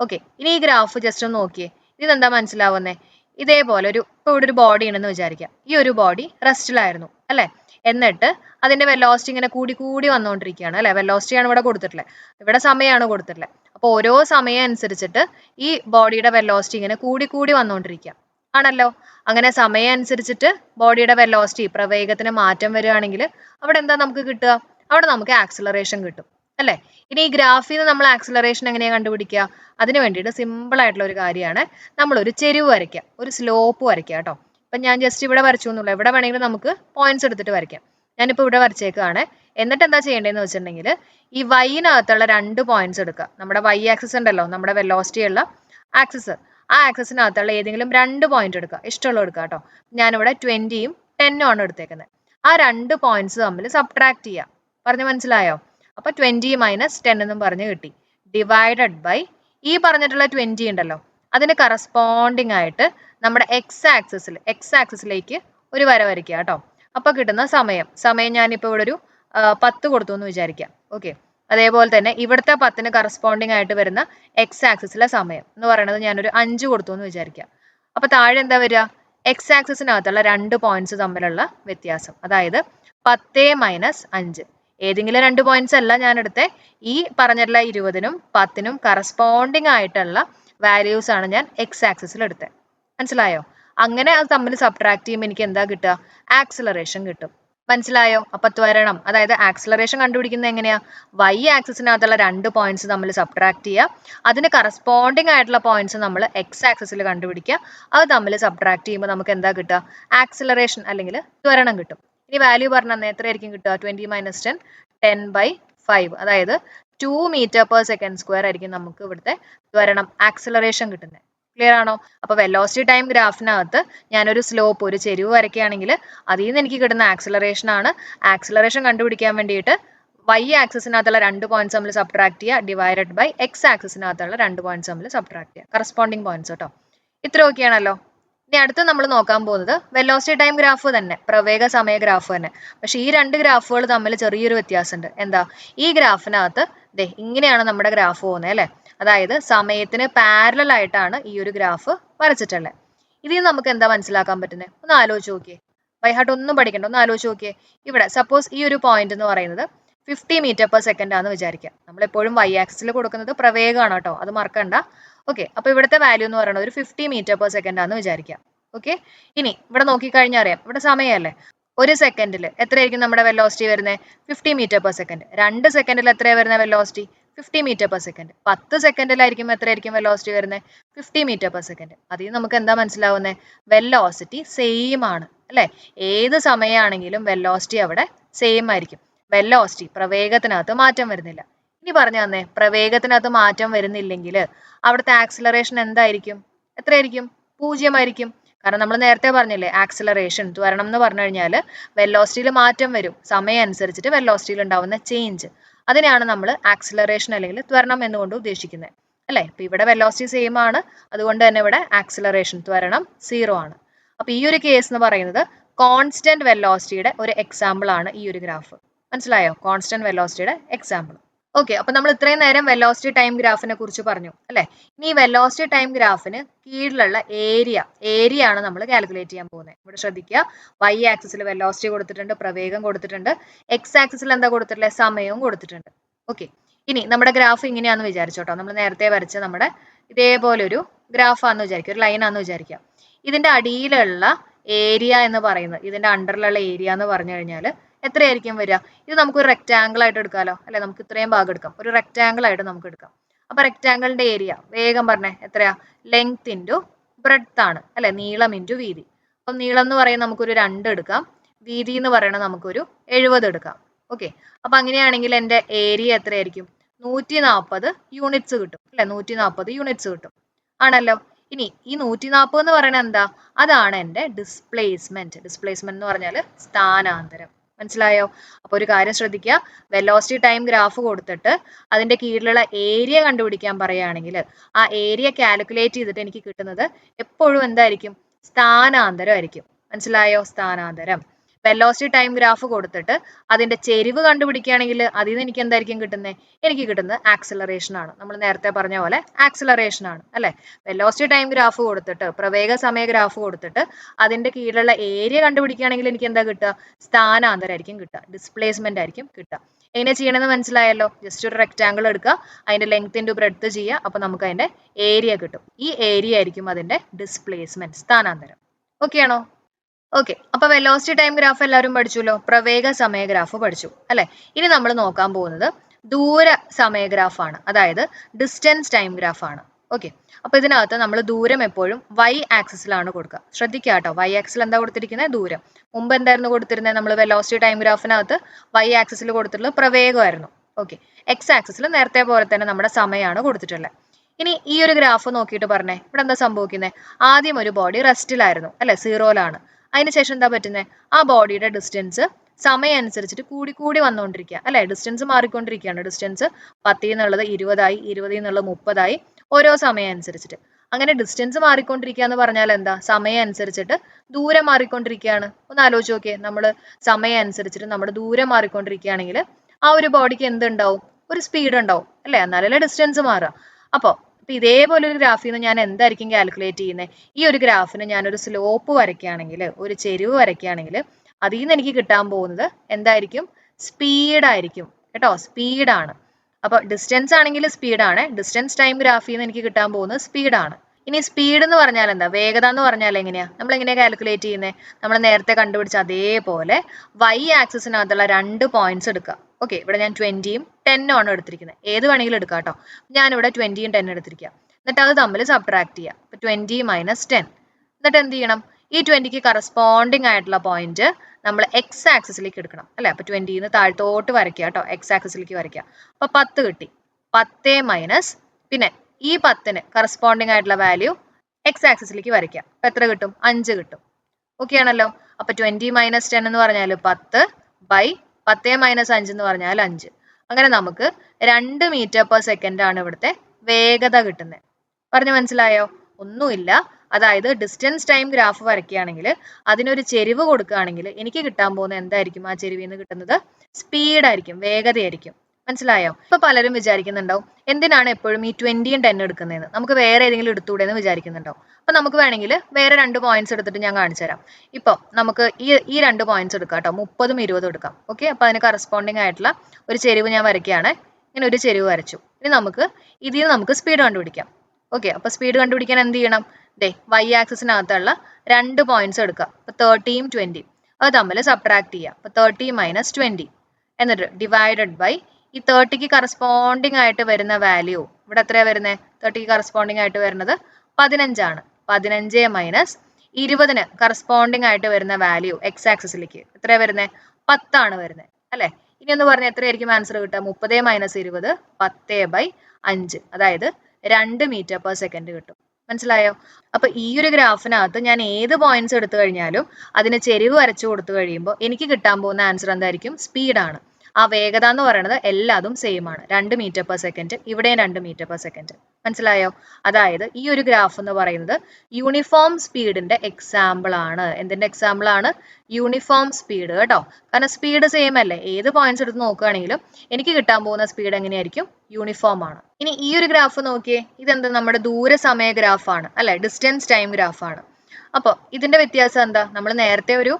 ഓക്കെ ഇനി ഈ ഗ്രാഫ് ജസ്റ്റ് ഒന്ന് നോക്കിയേ. ഇതെന്താ മനസ്സിലാവുന്നേ? ഇതേപോലെ ഒരു ഇപ്പോൾ ഇവിടെ ഒരു ബോഡി ഉണ്ടെന്ന് വിചാരിക്കാം ഈ ഒരു ബോഡി റെസ്റ്റിലായിരുന്നു അല്ലേ? എന്നിട്ട് അതിന്റെ വെലോസിറ്റി ഇങ്ങനെ കൂടി കൂടി വന്നുകൊണ്ടിരിക്കുകയാണ് അല്ലെ? വെലോസിറ്റി ആണ് ഇവിടെ കൊടുത്തിട്ടുള്ളത്. ഇവിടെ സമയമാണ് കൊടുത്തിട്ടുള്ളത്. അപ്പോൾ ഓരോ സമയം അനുസരിച്ചിട്ട് ഈ ബോഡിയുടെ വെലോസിറ്റി ഇങ്ങനെ കൂടി കൂടി വന്നുകൊണ്ടിരിക്കുക. ആണല്ലോ? അങ്ങനെ സമയം അനുസരിച്ചിട്ട് ബോഡിയുടെ വെലോസിറ്റി പ്രവേഗത്തിന് മാറ്റം വരികയാണെങ്കിൽ അവിടെ എന്താ നമുക്ക് കിട്ടുക? അവിടെ നമുക്ക് ആക്സിലറേഷൻ കിട്ടും അല്ലേ? ഇനി ഈ ഗ്രാഫിൽ നിന്ന് നമ്മൾ ആക്സിലറേഷൻ എങ്ങനെയാണ് കണ്ടുപിടിക്കുക? അതിന് വേണ്ടിയിട്ട് സിമ്പിൾ ആയിട്ടുള്ള ഒരു കാര്യമാണ്. നമ്മൾ ഒരു ചെരിവ് വരയ്ക്കുക ഒരു സ്ലോപ്പ് വരയ്ക്കുക കേട്ടോ. ഇപ്പം ഞാൻ ജസ്റ്റ് ഇവിടെ വരച്ചു എന്നുള്ളൂ. എവിടെ വേണമെങ്കിലും നമുക്ക് പോയിന്റ്സ് എടുത്തിട്ട് വരയ്ക്കാം. ഞാനിപ്പോൾ ഇവിടെ വരച്ചേക്കുകയാണ് എന്നിട്ട് എന്താ ചെയ്യേണ്ടതെന്ന് വെച്ചിട്ടുണ്ടെങ്കിൽ ഈ വൈനകത്തുള്ള രണ്ട് പോയിന്റ്സ് എടുക്കുക. നമ്മുടെ വൈ ആക്സിസ് ഉണ്ടല്ലോ നമ്മുടെ വെലോസിറ്റി ഉള്ള ആക്സിസ് ആ ആക്സിസിനകത്തുള്ള ഏതെങ്കിലും രണ്ട് പോയിന്റ് എടുക്കുക. ഇഷ്ടമുള്ള എടുക്കുക കേട്ടോ. ഞാനിവിടെ ട്വന്റിയും ടെന്നും ആണ് എടുത്തേക്കുന്നത്. ആ രണ്ട് പോയിന്റ്സ് തമ്മിൽ സബ്ട്രാക്ട് ചെയ്യുക. പറഞ്ഞ് മനസ്സിലായോ? അപ്പോൾ ട്വന്റി മൈനസ് ടെൻ എന്നും പറഞ്ഞ് കിട്ടി. ഡിവൈഡഡ് ബൈ ഈ പറഞ്ഞിട്ടുള്ള ട്വന്റി ഉണ്ടല്ലോ. അതിന് കറസ്പോണ്ടിങ് ആയിട്ട് നമ്മുടെ എക്സ് ആക്സിസിൽ എക്സ് ആക്സിസിലേക്ക് ഒരു വര വരയ്ക്കുക കേട്ടോ. അപ്പോൾ കിട്ടുന്ന സമയം. സമയം ഞാനിപ്പോൾ ഇവിടെ ഒരു പത്ത് കൊടുത്തു എന്ന് വിചാരിക്കാം. ഓക്കെ അതേപോലെ തന്നെ ഇവിടുത്തെ പത്തിന് കറസ്പോണ്ടിങ് ആയിട്ട് വരുന്ന എക്സ് ആക്സിസിലെ സമയം എന്ന് പറയുന്നത് ഞാനൊരു അഞ്ച് കൊടുത്തു എന്ന് വിചാരിക്കാം. അപ്പോൾ താഴെ എന്താ വരിക? എക്സ് ആക്സിസിനകത്തുള്ള രണ്ട് പോയിന്റ്സ് തമ്മിലുള്ള വ്യത്യാസം. അതായത് പത്തേ മൈനസ് അഞ്ച്. ഏതെങ്കിലും രണ്ട് പോയിന്റ്സ് അല്ല ഞാൻ എടുത്തേ ഈ പറഞ്ഞിട്ടുള്ള ഇരുപതിനും പത്തിനും കറസ്പോണ്ടിങ് ആയിട്ടുള്ള വാല്യൂസ് ആണ് ഞാൻ എക്സ് ആക്സിസിൽ എടുത്തത് മനസ്സിലായോ? അങ്ങനെ അത് തമ്മിൽ സബ്ട്രാക്ട് ചെയ്യുമ്പോൾ എനിക്ക് എന്താ കിട്ടുക? ആക്സിലറേഷൻ കിട്ടും. മനസ്സിലായോ? അപ്പൊ ത്വരണം അതായത് ആക്സിലറേഷൻ കണ്ടുപിടിക്കുന്നത് എങ്ങനെയാ? വൈ ആക്സിസിനകത്തുള്ള രണ്ട് പോയിന്റ്സ് നമ്മൾ സബ്ട്രാക്ട് ചെയ്യുക. അതിന് കറസ്പോണ്ടിങ് ആയിട്ടുള്ള പോയിന്റ്സ് നമ്മൾ എക്സ് ആക്സിസിൽ കണ്ടുപിടിക്കുക. അത് തമ്മിൽ സബ്ട്രാക്ട് ചെയ്യുമ്പോൾ നമുക്ക് എന്താ കിട്ടുക? ആക്സിലറേഷൻ അല്ലെങ്കിൽ ത്വരണം കിട്ടും. ഇനി വാല്യൂ പറഞ്ഞാൽ എത്രയായിരിക്കും കിട്ടുക? Twenty minus ten ten by five അതായത് two metre per second square ആയിരിക്കും നമുക്ക് ഇവിടുത്തെ ത്വരണം ആക്സിലറേഷൻ കിട്ടുന്നത്. ക്ലിയർ ആണോ? അപ്പൊ വെലോസിറ്റി ടൈം ഗ്രാഫിനകത്ത് ഞാനൊരു സ്ലോപ്പ് ഒരു ചെരിവ് വരയ്ക്കുകയാണെങ്കിൽ അതിൽ നിന്ന് എനിക്ക് കിട്ടുന്ന ആക്സിലറേഷൻ ആണ്. ആക്സിലറേഷൻ കണ്ടുപിടിക്കാൻ വേണ്ടിയിട്ട് വൈ ആക്സിസിനകത്തുള്ള രണ്ട് പോയിന്റ്സ് തമ്മിൽ സബ്ട്രാക്ട് ചെയ്യുക ഡിവൈഡഡ് ബൈ എക്സ് ആക്സിസിനകത്തുള്ള രണ്ട് പോയിന്റ്സ് തമ്മിൽ സബ്ട്രാക്ട് ചെയ്യുക. കറസ്പോണ്ടിങ് പോയിന്റ്സ് കേട്ടോ. ഒക്കെയാണല്ലോ ഇനി അടുത്ത് നമ്മൾ നോക്കാൻ പോകുന്നത് വെലോസിറ്റി ടൈം ഗ്രാഫ് തന്നെ പ്രവേഗ സമയ ഗ്രാഫ് തന്നെ. പക്ഷെ ഈ രണ്ട് ഗ്രാഫുകൾ തമ്മിൽ ചെറിയൊരു വ്യത്യാസമുണ്ട്. എന്താ? ഈ ഗ്രാഫിനകത്ത് ദേ ഇങ്ങനെയാണ് നമ്മുടെ ഗ്രാഫ് പോകുന്നത് അല്ലേ? അതായത് സമയത്തിന് പാരലൽ ആയിട്ടാണ് ഈ ഒരു ഗ്രാഫ് വരച്ചിട്ടുള്ളത്. ഇതിൽ നമുക്ക് എന്താ മനസ്സിലാക്കാൻ പറ്റുന്നത്? ഒന്ന് ആലോചിച്ച് നോക്കിയേ. ബൈഹാർട്ട് ഒന്നും പഠിക്കണ്ട. ഒന്ന് ആലോചിച്ച് നോക്കിയേ. ഇവിടെ സപ്പോസ് ഈ ഒരു പോയിന്റ് എന്ന് പറയുന്നത് ഫിഫ്റ്റി മീറ്റർ പെർ സെക്കൻഡ് ആണെന്ന് വിചാരിക്കുക. നമ്മൾ എപ്പോഴും വൈ ആക്സിൽ കൊടുക്കുന്നത് പ്രവേഗമാണ് കേട്ടോ. അത് മറക്കണ്ട ഓക്കെ അപ്പൊ ഇവിടുത്തെ വാല്യൂ എന്ന് പറയുന്നത് ഒരു ഫിഫ്റ്റി മീറ്റർ പെർ സെക്കൻഡ് ആണെന്ന് വിചാരിക്കുക. ഓക്കെ ഇനി ഇവിടെ നോക്കിക്കഴിഞ്ഞാൽ അറിയാം. ഇവിടെ സമയമല്ലേ? ഒരു സെക്കൻഡിൽ എത്രയായിരിക്കും നമ്മുടെ വെലോസിറ്റി വരുന്നത് ഫിഫ്റ്റി മീറ്റർ പെർ സെക്കൻഡ് രണ്ട് സെക്കൻഡിൽ എത്രയാണ് വരുന്ന velocity fifty metre per second പത്ത് സെക്കൻഡിലായിരിക്കും എത്രയായിരിക്കും വെലോസിറ്റി വരുന്നത് ഫിഫ്റ്റി മീറ്റർ പെർ സെക്കൻഡ് അതിൽ നിന്ന് നമുക്ക് എന്താ മനസ്സിലാവുന്നത് വെലോസിറ്റി സെയിം ആണ് അല്ലേ? ഏത് സമയമാണെങ്കിലും വെലോസിറ്റി അവിടെ സെയിം ആയിരിക്കും. വെലോസിറ്റി പ്രവേഗത്തിനകത്ത് മാറ്റം വരുന്നില്ല. ഇനി പറഞ്ഞു തന്നെ പ്രവേഗത്തിനകത്ത് മാറ്റം വരുന്നില്ലെങ്കിൽ അവിടുത്തെ ആക്സിലറേഷൻ എന്തായിരിക്കും? എത്രയായിരിക്കും? പൂജ്യമായിരിക്കും കാരണം നമ്മൾ നേരത്തെ പറഞ്ഞില്ലേ ആക്സിലറേഷൻ ത്വരണം എന്ന് പറഞ്ഞു കഴിഞ്ഞാൽ വെലോസിറ്റിയിൽ മാറ്റം വരും. സമയം അനുസരിച്ചിട്ട് വെലോസിറ്റിയിൽ ഉണ്ടാവുന്ന ചേഞ്ച് അതിനെയാണ് നമ്മൾ ആക്സിലറേഷൻ അല്ലെങ്കിൽ ത്വരണം എന്നുകൊണ്ട് ഉദ്ദേശിക്കുന്നത്. അല്ലേ? ഇപ്പം ഇവിടെ വെലോസിറ്റി സെയിം ആണ്. അതുകൊണ്ട് തന്നെ ഇവിടെ ആക്സിലറേഷൻ ത്വരണം സീറോ ആണ്. അപ്പോൾ ഈ ഒരു കേസ് എന്ന് പറയുന്നത് കോൺസ്റ്റന്റ് വെലോസിറ്റിയുടെ ഒരു എക്സാമ്പിൾ ആണ് ഈ ഒരു ഗ്രാഫ് മനസ്സിലായോ? കോൺസ്റ്റന്റ് വെലോസിറ്റിയുടെ എക്സാമ്പിൾ ഓക്കെ അപ്പൊ നമ്മൾ ഇത്രയും നേരം വെലോസിറ്റി ടൈം ഗ്രാഫിനെ കുറിച്ച് പറഞ്ഞു അല്ലെ? ഇനി വെലോസിറ്റി ടൈം ഗ്രാഫിന് കീഴിലുള്ള ഏരിയ ഏരിയ ആണ് നമ്മൾ കാൽക്കുലേറ്റ് ചെയ്യാൻ പോകുന്നത്. ഇവിടെ ശ്രദ്ധിക്കുക. വൈ ആക്സിസിൽ വെലോസിറ്റി കൊടുത്തിട്ടുണ്ട് പ്രവേഗം കൊടുത്തിട്ടുണ്ട്. എക്സ് ആക്സിസിൽ എന്താ കൊടുത്തിട്ടുള്ളത്? സമയവും കൊടുത്തിട്ടുണ്ട്. ഓക്കെ ഇനി നമ്മുടെ ഗ്രാഫ് ഇങ്ങനെയാണെന്ന് വിചാരിച്ചോട്ടോ നമ്മൾ നേരത്തെ വരച്ച നമ്മുടെ ഇതേപോലെ ഒരു ഗ്രാഫാന്ന് വിചാരിക്കുക ഒരു ലൈനാന്ന് വിചാരിക്കുക. ഇതിന്റെ അടിയിലുള്ള ഏരിയ എന്ന് പറയുന്നത് ഇതിന്റെ അണ്ടറിലുള്ള ഏരിയ എന്ന് പറഞ്ഞു കഴിഞ്ഞാൽ എത്രയായിരിക്കും വരിക? ഇത് നമുക്ക് ഒരു റെക്റ്റാങ്കിൾ ആയിട്ട് എടുക്കാമല്ലോ അല്ലെ നമുക്ക് ഇത്രയും ഭാഗം എടുക്കാം. ഒരു റെക്റ്റാങ്കിൾ ആയിട്ട് നമുക്ക് എടുക്കാം. അപ്പൊ റെക്റ്റാങ്കിളിന്റെ ഏരിയ വേഗം പറഞ്ഞേ എത്രയാ? ലെങ്ത് ഇന്റു ബ്രെഡ്ത്ത് ആണ്. അല്ലെ നീളം ഇന്റു വീതി. അപ്പം നീളം എന്ന് പറയുന്നത് നമുക്കൊരു രണ്ട് എടുക്കാം. വീതി എന്ന് പറയുന്നത് നമുക്കൊരു എഴുപത് എടുക്കാം. ഓക്കെ അപ്പൊ അങ്ങനെയാണെങ്കിൽ എന്റെ ഏരിയ എത്രയായിരിക്കും? നൂറ്റി നാൽപ്പത് യൂണിറ്റ്സ് കിട്ടും. അല്ലെ നൂറ്റി നാൽപ്പത് യൂണിറ്റ്സ് കിട്ടും. ആണല്ലോ? ഇനി ഈ നൂറ്റി നാൽപ്പത് എന്ന് പറയുന്നത് എന്താ? അതാണ് എന്റെ ഡിസ്പ്ലേസ്മെന്റ് ഡിസ്പ്ലേസ്മെന്റ് എന്ന് പറഞ്ഞാൽ സ്ഥാനാന്തരം. മനസ്സിലായോ? അപ്പൊ ഒരു കാര്യം ശ്രദ്ധിക്കുക വെലോസിറ്റി ടൈം ഗ്രാഫ് കൊടുത്തിട്ട് അതിന്റെ കീഴിലുള്ള ഏരിയ കണ്ടുപിടിക്കാൻ പറയുകയാണെങ്കിൽ ആ ഏരിയ കാൽക്കുലേറ്റ് ചെയ്തിട്ട് എനിക്ക് കിട്ടുന്നത് എപ്പോഴും എന്തായിരിക്കും? സ്ഥാനാന്തരം ആയിരിക്കും. മനസ്സിലായോ? സ്ഥാനാന്തരം. വെലോസിറ്റി ടൈം ഗ്രാഫ് കൊടുത്തിട്ട് അതിന്റെ ചെരിവ് കണ്ടുപിടിക്കുകയാണെങ്കിൽ അതിൽ നിന്ന് എനിക്ക് എന്തായിരിക്കും കിട്ടുന്നത് എനിക്ക് കിട്ടുന്നത് ആക്സിലറേഷൻ ആണ്. നമ്മൾ നേരത്തെ പറഞ്ഞ പോലെ ആക്സിലറേഷൻ ആണ് അല്ലെ? വെലോസിറ്റി ടൈം ഗ്രാഫ് കൊടുത്തിട്ട് പ്രവേഗ സമയ ഗ്രാഫ് കൊടുത്തിട്ട് അതിന്റെ കീഴിലുള്ള ഏരിയ കണ്ടുപിടിക്കുകയാണെങ്കിൽ എനിക്ക് എന്താ കിട്ടുക? സ്ഥാനാന്തരം ആയിരിക്കും കിട്ടുക ഡിസ്പ്ലേസ്മെന്റ് ആയിരിക്കും കിട്ടുക. എങ്ങനെ ചെയ്യണമെന്ന് മനസ്സിലായല്ലോ? ജസ്റ്റ് ഒരു റെക്റ്റാങ്കിൾ എടുക്കുക അതിന്റെ ലെങ്ത് ഇന്റു ബ്രെഡ്ത്ത് ചെയ്യുക അപ്പൊ നമുക്ക് അതിന്റെ ഏരിയ കിട്ടും. ഈ ഏരിയ ആയിരിക്കും അതിന്റെ ഡിസ്പ്ലേസ്മെന്റ് സ്ഥാനാന്തരം. ഓക്കെ ആണോ? ഓക്കെ അപ്പൊ വെലോസിറ്റി ടൈം ഗ്രാഫ് എല്ലാവരും പഠിച്ചല്ലോ? പ്രവേഗ സമയ ഗ്രാഫ് പഠിച്ചു. അല്ലെ? ഇനി നമ്മൾ നോക്കാൻ പോകുന്നത് ദൂര സമയ ഗ്രാഫ് ആണ്. അതായത് ഡിസ്റ്റൻസ് ടൈം ഗ്രാഫാണ് ഓക്കെ അപ്പൊ ഇതിനകത്ത് നമ്മൾ ദൂരം എപ്പോഴും വൈ ആക്സിസിലാണ് കൊടുക്കുക. ശ്രദ്ധിക്കുക കേട്ടോ. വൈ ആക്സിൽ എന്താ കൊടുത്തിരിക്കുന്നത് ദൂരം. മുമ്പ് എന്തായിരുന്നു കൊടുത്തിരുന്നത് നമ്മൾ വെലോസിറ്റി ടൈം ഗ്രാഫിനകത്ത് വൈ ആക്സിസിൽ കൊടുത്തിട്ടുള്ള പ്രവേഗമായിരുന്നു. ഓക്കെ എക്സ് ആക്സിസിൽ നേരത്തെ പോലെ തന്നെ നമ്മുടെ സമയമാണ് കൊടുത്തിട്ടുള്ളത്. ഇനി ഈ ഒരു ഗ്രാഫ് നോക്കിയിട്ട് പറഞ്ഞേ. ഇവിടെ എന്താ സംഭവിക്കുന്നത് ആദ്യം ഒരു ബോഡി റെസ്റ്റിലായിരുന്നു അല്ലെ? സീറോയിലാണ് അതിനുശേഷം എന്താ പറ്റുന്നത് ആ ബോഡിയുടെ ഡിസ്റ്റൻസ് സമയം അനുസരിച്ചിട്ട് കൂടി കൂടി വന്നുകൊണ്ടിരിക്കുക. അല്ലെ? ഡിസ്റ്റൻസ് മാറിക്കൊണ്ടിരിക്കുകയാണ്. ഡിസ്റ്റൻസ് പത്തിൽ നിന്നുള്ളത് ഇരുപതായി ഇരുപതിൽ നിന്നുള്ളത് മുപ്പതായി ഓരോ സമയം അനുസരിച്ചിട്ട് അങ്ങനെ ഡിസ്റ്റൻസ് മാറിക്കൊണ്ടിരിക്കുക എന്ന് പറഞ്ഞാൽ എന്താ? സമയം അനുസരിച്ചിട്ട് ദൂരം മാറിക്കൊണ്ടിരിക്കുകയാണ്. ഒന്ന് ആലോചിച്ച് നോക്കിയേ. നമ്മൾ സമയം അനുസരിച്ചിട്ട് നമ്മുടെ ദൂരം മാറിക്കൊണ്ടിരിക്കുകയാണെങ്കിൽ ആ ഒരു ബോഡിക്ക് എന്തുണ്ടാവും? ഒരു സ്പീഡ് ഉണ്ടാവും. അല്ലേ? എന്നാലല്ലേ ഡിസ്റ്റൻസ് മാറുക. അപ്പോൾ ഇപ്പൊ ഇതേപോലെ ഒരു ഗ്രാഫിൽ നിന്ന് ഞാൻ എന്തായിരിക്കും കാൽക്കുലേറ്റ് ചെയ്യുന്നത് ഈ ഒരു ഗ്രാഫിന് ഒരു സ്ലോപ്പ് വരയ്ക്കുകയാണെങ്കിൽ ഒരു ചെരിവ് വരയ്ക്കുകയാണെങ്കിൽ അതിൽ നിന്ന് എനിക്ക് കിട്ടാൻ പോകുന്നത് എന്തായിരിക്കും? സ്പീഡായിരിക്കും കേട്ടോ? സ്പീഡാണ് അപ്പൊ ഡിസ്റ്റൻസ് ആണെങ്കിൽ സ്പീഡാണ് ഡിസ്റ്റൻസ് ടൈം ഗ്രാഫിൽ നിന്ന് എനിക്ക് കിട്ടാൻ പോകുന്നത് സ്പീഡാണ് ഇനി സ്പീഡ് എന്ന് പറഞ്ഞാൽ എന്താ? വേഗത എന്ന് പറഞ്ഞാൽ എങ്ങനെയാ? നമ്മൾ എങ്ങനെയാ കാൽക്കുലേറ്റ് ചെയ്യുന്നത് നമ്മൾ നേരത്തെ കണ്ടുപിടിച്ച അതേപോലെ വൈ ആക്സിസിനകത്തുള്ള രണ്ട് പോയിന്റ്സ് എടുക്കുക. ഓക്കെ ഇവിടെ ഞാൻ ട്വന്റിയും ടെന്നും ആണ് എടുത്തിരിക്കുന്നത് ഏത് വേണമെങ്കിലും എടുക്കാം കേട്ടോ ഞാനിവിടെ ട്വന്റിയും ടെൻ എടുത്തിരിക്കുക എന്നിട്ട് അത് തമ്മിൽ സബ്ട്രാക്ട് ചെയ്യാം അപ്പൊ ട്വന്റി മൈനസ് ടെൻ എന്നിട്ട് എന്ത് ചെയ്യണം? ഈ ട്വന്റിക്ക് കറസ്പോണ്ടിങ് ആയിട്ടുള്ള പോയിന്റ് നമ്മൾ എക്സ് ആക്സിസിലേക്ക് എടുക്കണം. അല്ലെ? അപ്പൊ ട്വന്റിന്ന് താഴത്തോട്ട് വരയ്ക്കുക കേട്ടോ. എക്സ് ആക്സിസിലേക്ക് വരയ്ക്കുക. അപ്പൊ പത്ത് കിട്ടി. പത്ത് മൈനസ് പിന്നെ ഈ പത്തിന് കറസ്പോണ്ടിങ് ആയിട്ടുള്ള വാല്യൂ എക്സ് ആക്സിസിലേക്ക് വരയ്ക്കുക. അപ്പൊ എത്ര കിട്ടും? അഞ്ച് കിട്ടും. ഓക്കെ ആണല്ലോ. അപ്പൊ ട്വന്റി മൈനസ് ടെൻ എന്ന് പറഞ്ഞാൽ പത്ത് ബൈ പത്തേ മൈനസ് അഞ്ച് എന്ന് പറഞ്ഞാൽ അഞ്ച്. അങ്ങനെ നമുക്ക് രണ്ട് മീറ്റർ പെർ സെക്കൻഡ് ആണ് ഇവിടുത്തെ വേഗത കിട്ടുന്നത്. പറഞ്ഞു മനസ്സിലായോ? ഒന്നുമില്ല. അതായത് ഡിസ്റ്റൻസ് ടൈം ഗ്രാഫ് വരയ്ക്കുകയാണെങ്കിൽ അതിനൊരു ചെരിവ് കൊടുക്കുകയാണെങ്കിൽ എനിക്ക് കിട്ടാൻ പോകുന്ന എന്തായിരിക്കും? ആ ചെരിവിൽ നിന്ന് കിട്ടുന്നത് സ്പീഡായിരിക്കും വേഗതയായിരിക്കും. മനസ്സിലായോ? ഇപ്പൊ പലരും വിചാരിക്കുന്നുണ്ടാവും എന്തിനാണ് എപ്പോഴും ഈ ട്വന്റിയും ടെൻ എടുക്കുന്നതെന്ന്? നമുക്ക് വേറെ ഏതെങ്കിലും എടുത്തൂടെ എന്ന് വിചാരിക്കുന്നുണ്ടാവും. അപ്പൊ നമുക്ക് വേണമെങ്കിൽ വേറെ രണ്ട് പോയിന്റ്സ് എടുത്തിട്ട് ഞാൻ കാണിച്ചു തരാം. ഇപ്പൊ നമുക്ക് ഈ ഈ രണ്ട് പോയിന്റ്സ് എടുക്കാം കേട്ടോ. മുപ്പതും ഇരുപതും എടുക്കാം. ഓക്കെ അപ്പൊ അതിന് കറസ്പോണ്ടിങ് ആയിട്ടുള്ള ഒരു ചെരിവ് ഞാൻ വരയ്ക്കുകയാണ്. ഇങ്ങനെ ഒരു ചെരിവ് വരച്ചു. ഇനി നമുക്ക് ഇതിൽ നിന്ന് നമുക്ക് സ്പീഡ് കണ്ടുപിടിക്കാം. ഓക്കെ അപ്പൊ സ്പീഡ് കണ്ടുപിടിക്കാൻ എന്ത് ചെയ്യണം? ദേ വൈ ആക്സിസിനകത്തുള്ള രണ്ട് പോയിന്റ്സ് എടുക്കുക. അപ്പൊ തേർട്ടിയും ട്വന്റിയും അത് തമ്മിൽ സബ്ട്രാക്ട് ചെയ്യുക. അപ്പൊ തേർട്ടി മൈനസ് ട്വന്റി എന്നിട്ട് ഡിവൈഡഡ് ബൈ ഈ തേർട്ടിക്ക് കറസ്പോണ്ടിങ് ആയിട്ട് വരുന്ന വാല്യൂ ഇവിടെ എത്രയാ വരുന്നത് തേർട്ടിക്ക് കറസ്പോണ്ടിങ് ആയിട്ട് വരുന്നത് പതിനഞ്ചാണ്. പതിനഞ്ച് മൈനസ് ഇരുപതിന് കറസ്പോണ്ടിങ് ആയിട്ട് വരുന്ന വാല്യൂ എക്സ് ആക്സിസിലേക്ക് എത്രയാ വരുന്നത് പത്താണ് വരുന്നത് അല്ലെ? ഇനി ഒന്ന് പറഞ്ഞാൽ എത്രയായിരിക്കും ആൻസർ കിട്ടുക? മുപ്പത് മൈനസ് ഇരുപത് പത്ത് ബൈ അഞ്ച്. അതായത് രണ്ട് മീറ്റർ പെർ സെക്കൻഡ് കിട്ടും. മനസ്സിലായോ? അപ്പൊ ഈ ഒരു ഗ്രാഫിനകത്ത് ഞാൻ ഏത് പോയിന്റ്സ് എടുത്തു കഴിഞ്ഞാലും അതിന് ചെരിവ് വരച്ചു കൊടുത്തു കഴിയുമ്പോൾ എനിക്ക് കിട്ടാൻ പോകുന്ന ആൻസർ എന്തായിരിക്കും? സ്പീഡാണ് ആ വേഗത എന്ന് പറയുന്നത് എല്ലാതും സെയിം ആണ്. രണ്ട് മീറ്റർ പെർ സെക്കൻഡ് ഇവിടെയും രണ്ട് മീറ്റർ പെർ സെക്കൻഡ് മനസ്സിലായോ? അതായത് ഈ ഒരു ഗ്രാഫ് എന്ന് പറയുന്നത് യൂണിഫോം സ്പീഡിന്റെ എക്സാമ്പിൾ ആണ്. എന്തിന്റെ എക്സാമ്പിൾ ആണ്? യൂണിഫോം സ്പീഡ് കേട്ടോ. കാരണം സ്പീഡ് സെയിം അല്ലേ? ഏത് പോയിന്റ്സ് എടുത്ത് നോക്കുകയാണെങ്കിലും എനിക്ക് കിട്ടാൻ പോകുന്ന സ്പീഡ് എങ്ങനെയായിരിക്കും? യൂണിഫോം ആണ്. ഇനി ഈ ഒരു ഗ്രാഫ് നോക്കിയേ. ഇതെന്താ? നമ്മുടെ ദൂരസമയ ഗ്രാഫാണ് അല്ലെ? ഡിസ്റ്റൻസ് ടൈം ഗ്രാഫാണ് അപ്പോൾ ഇതിന്റെ വ്യത്യാസം എന്താ? നമ്മൾ നേരത്തെ ഒരു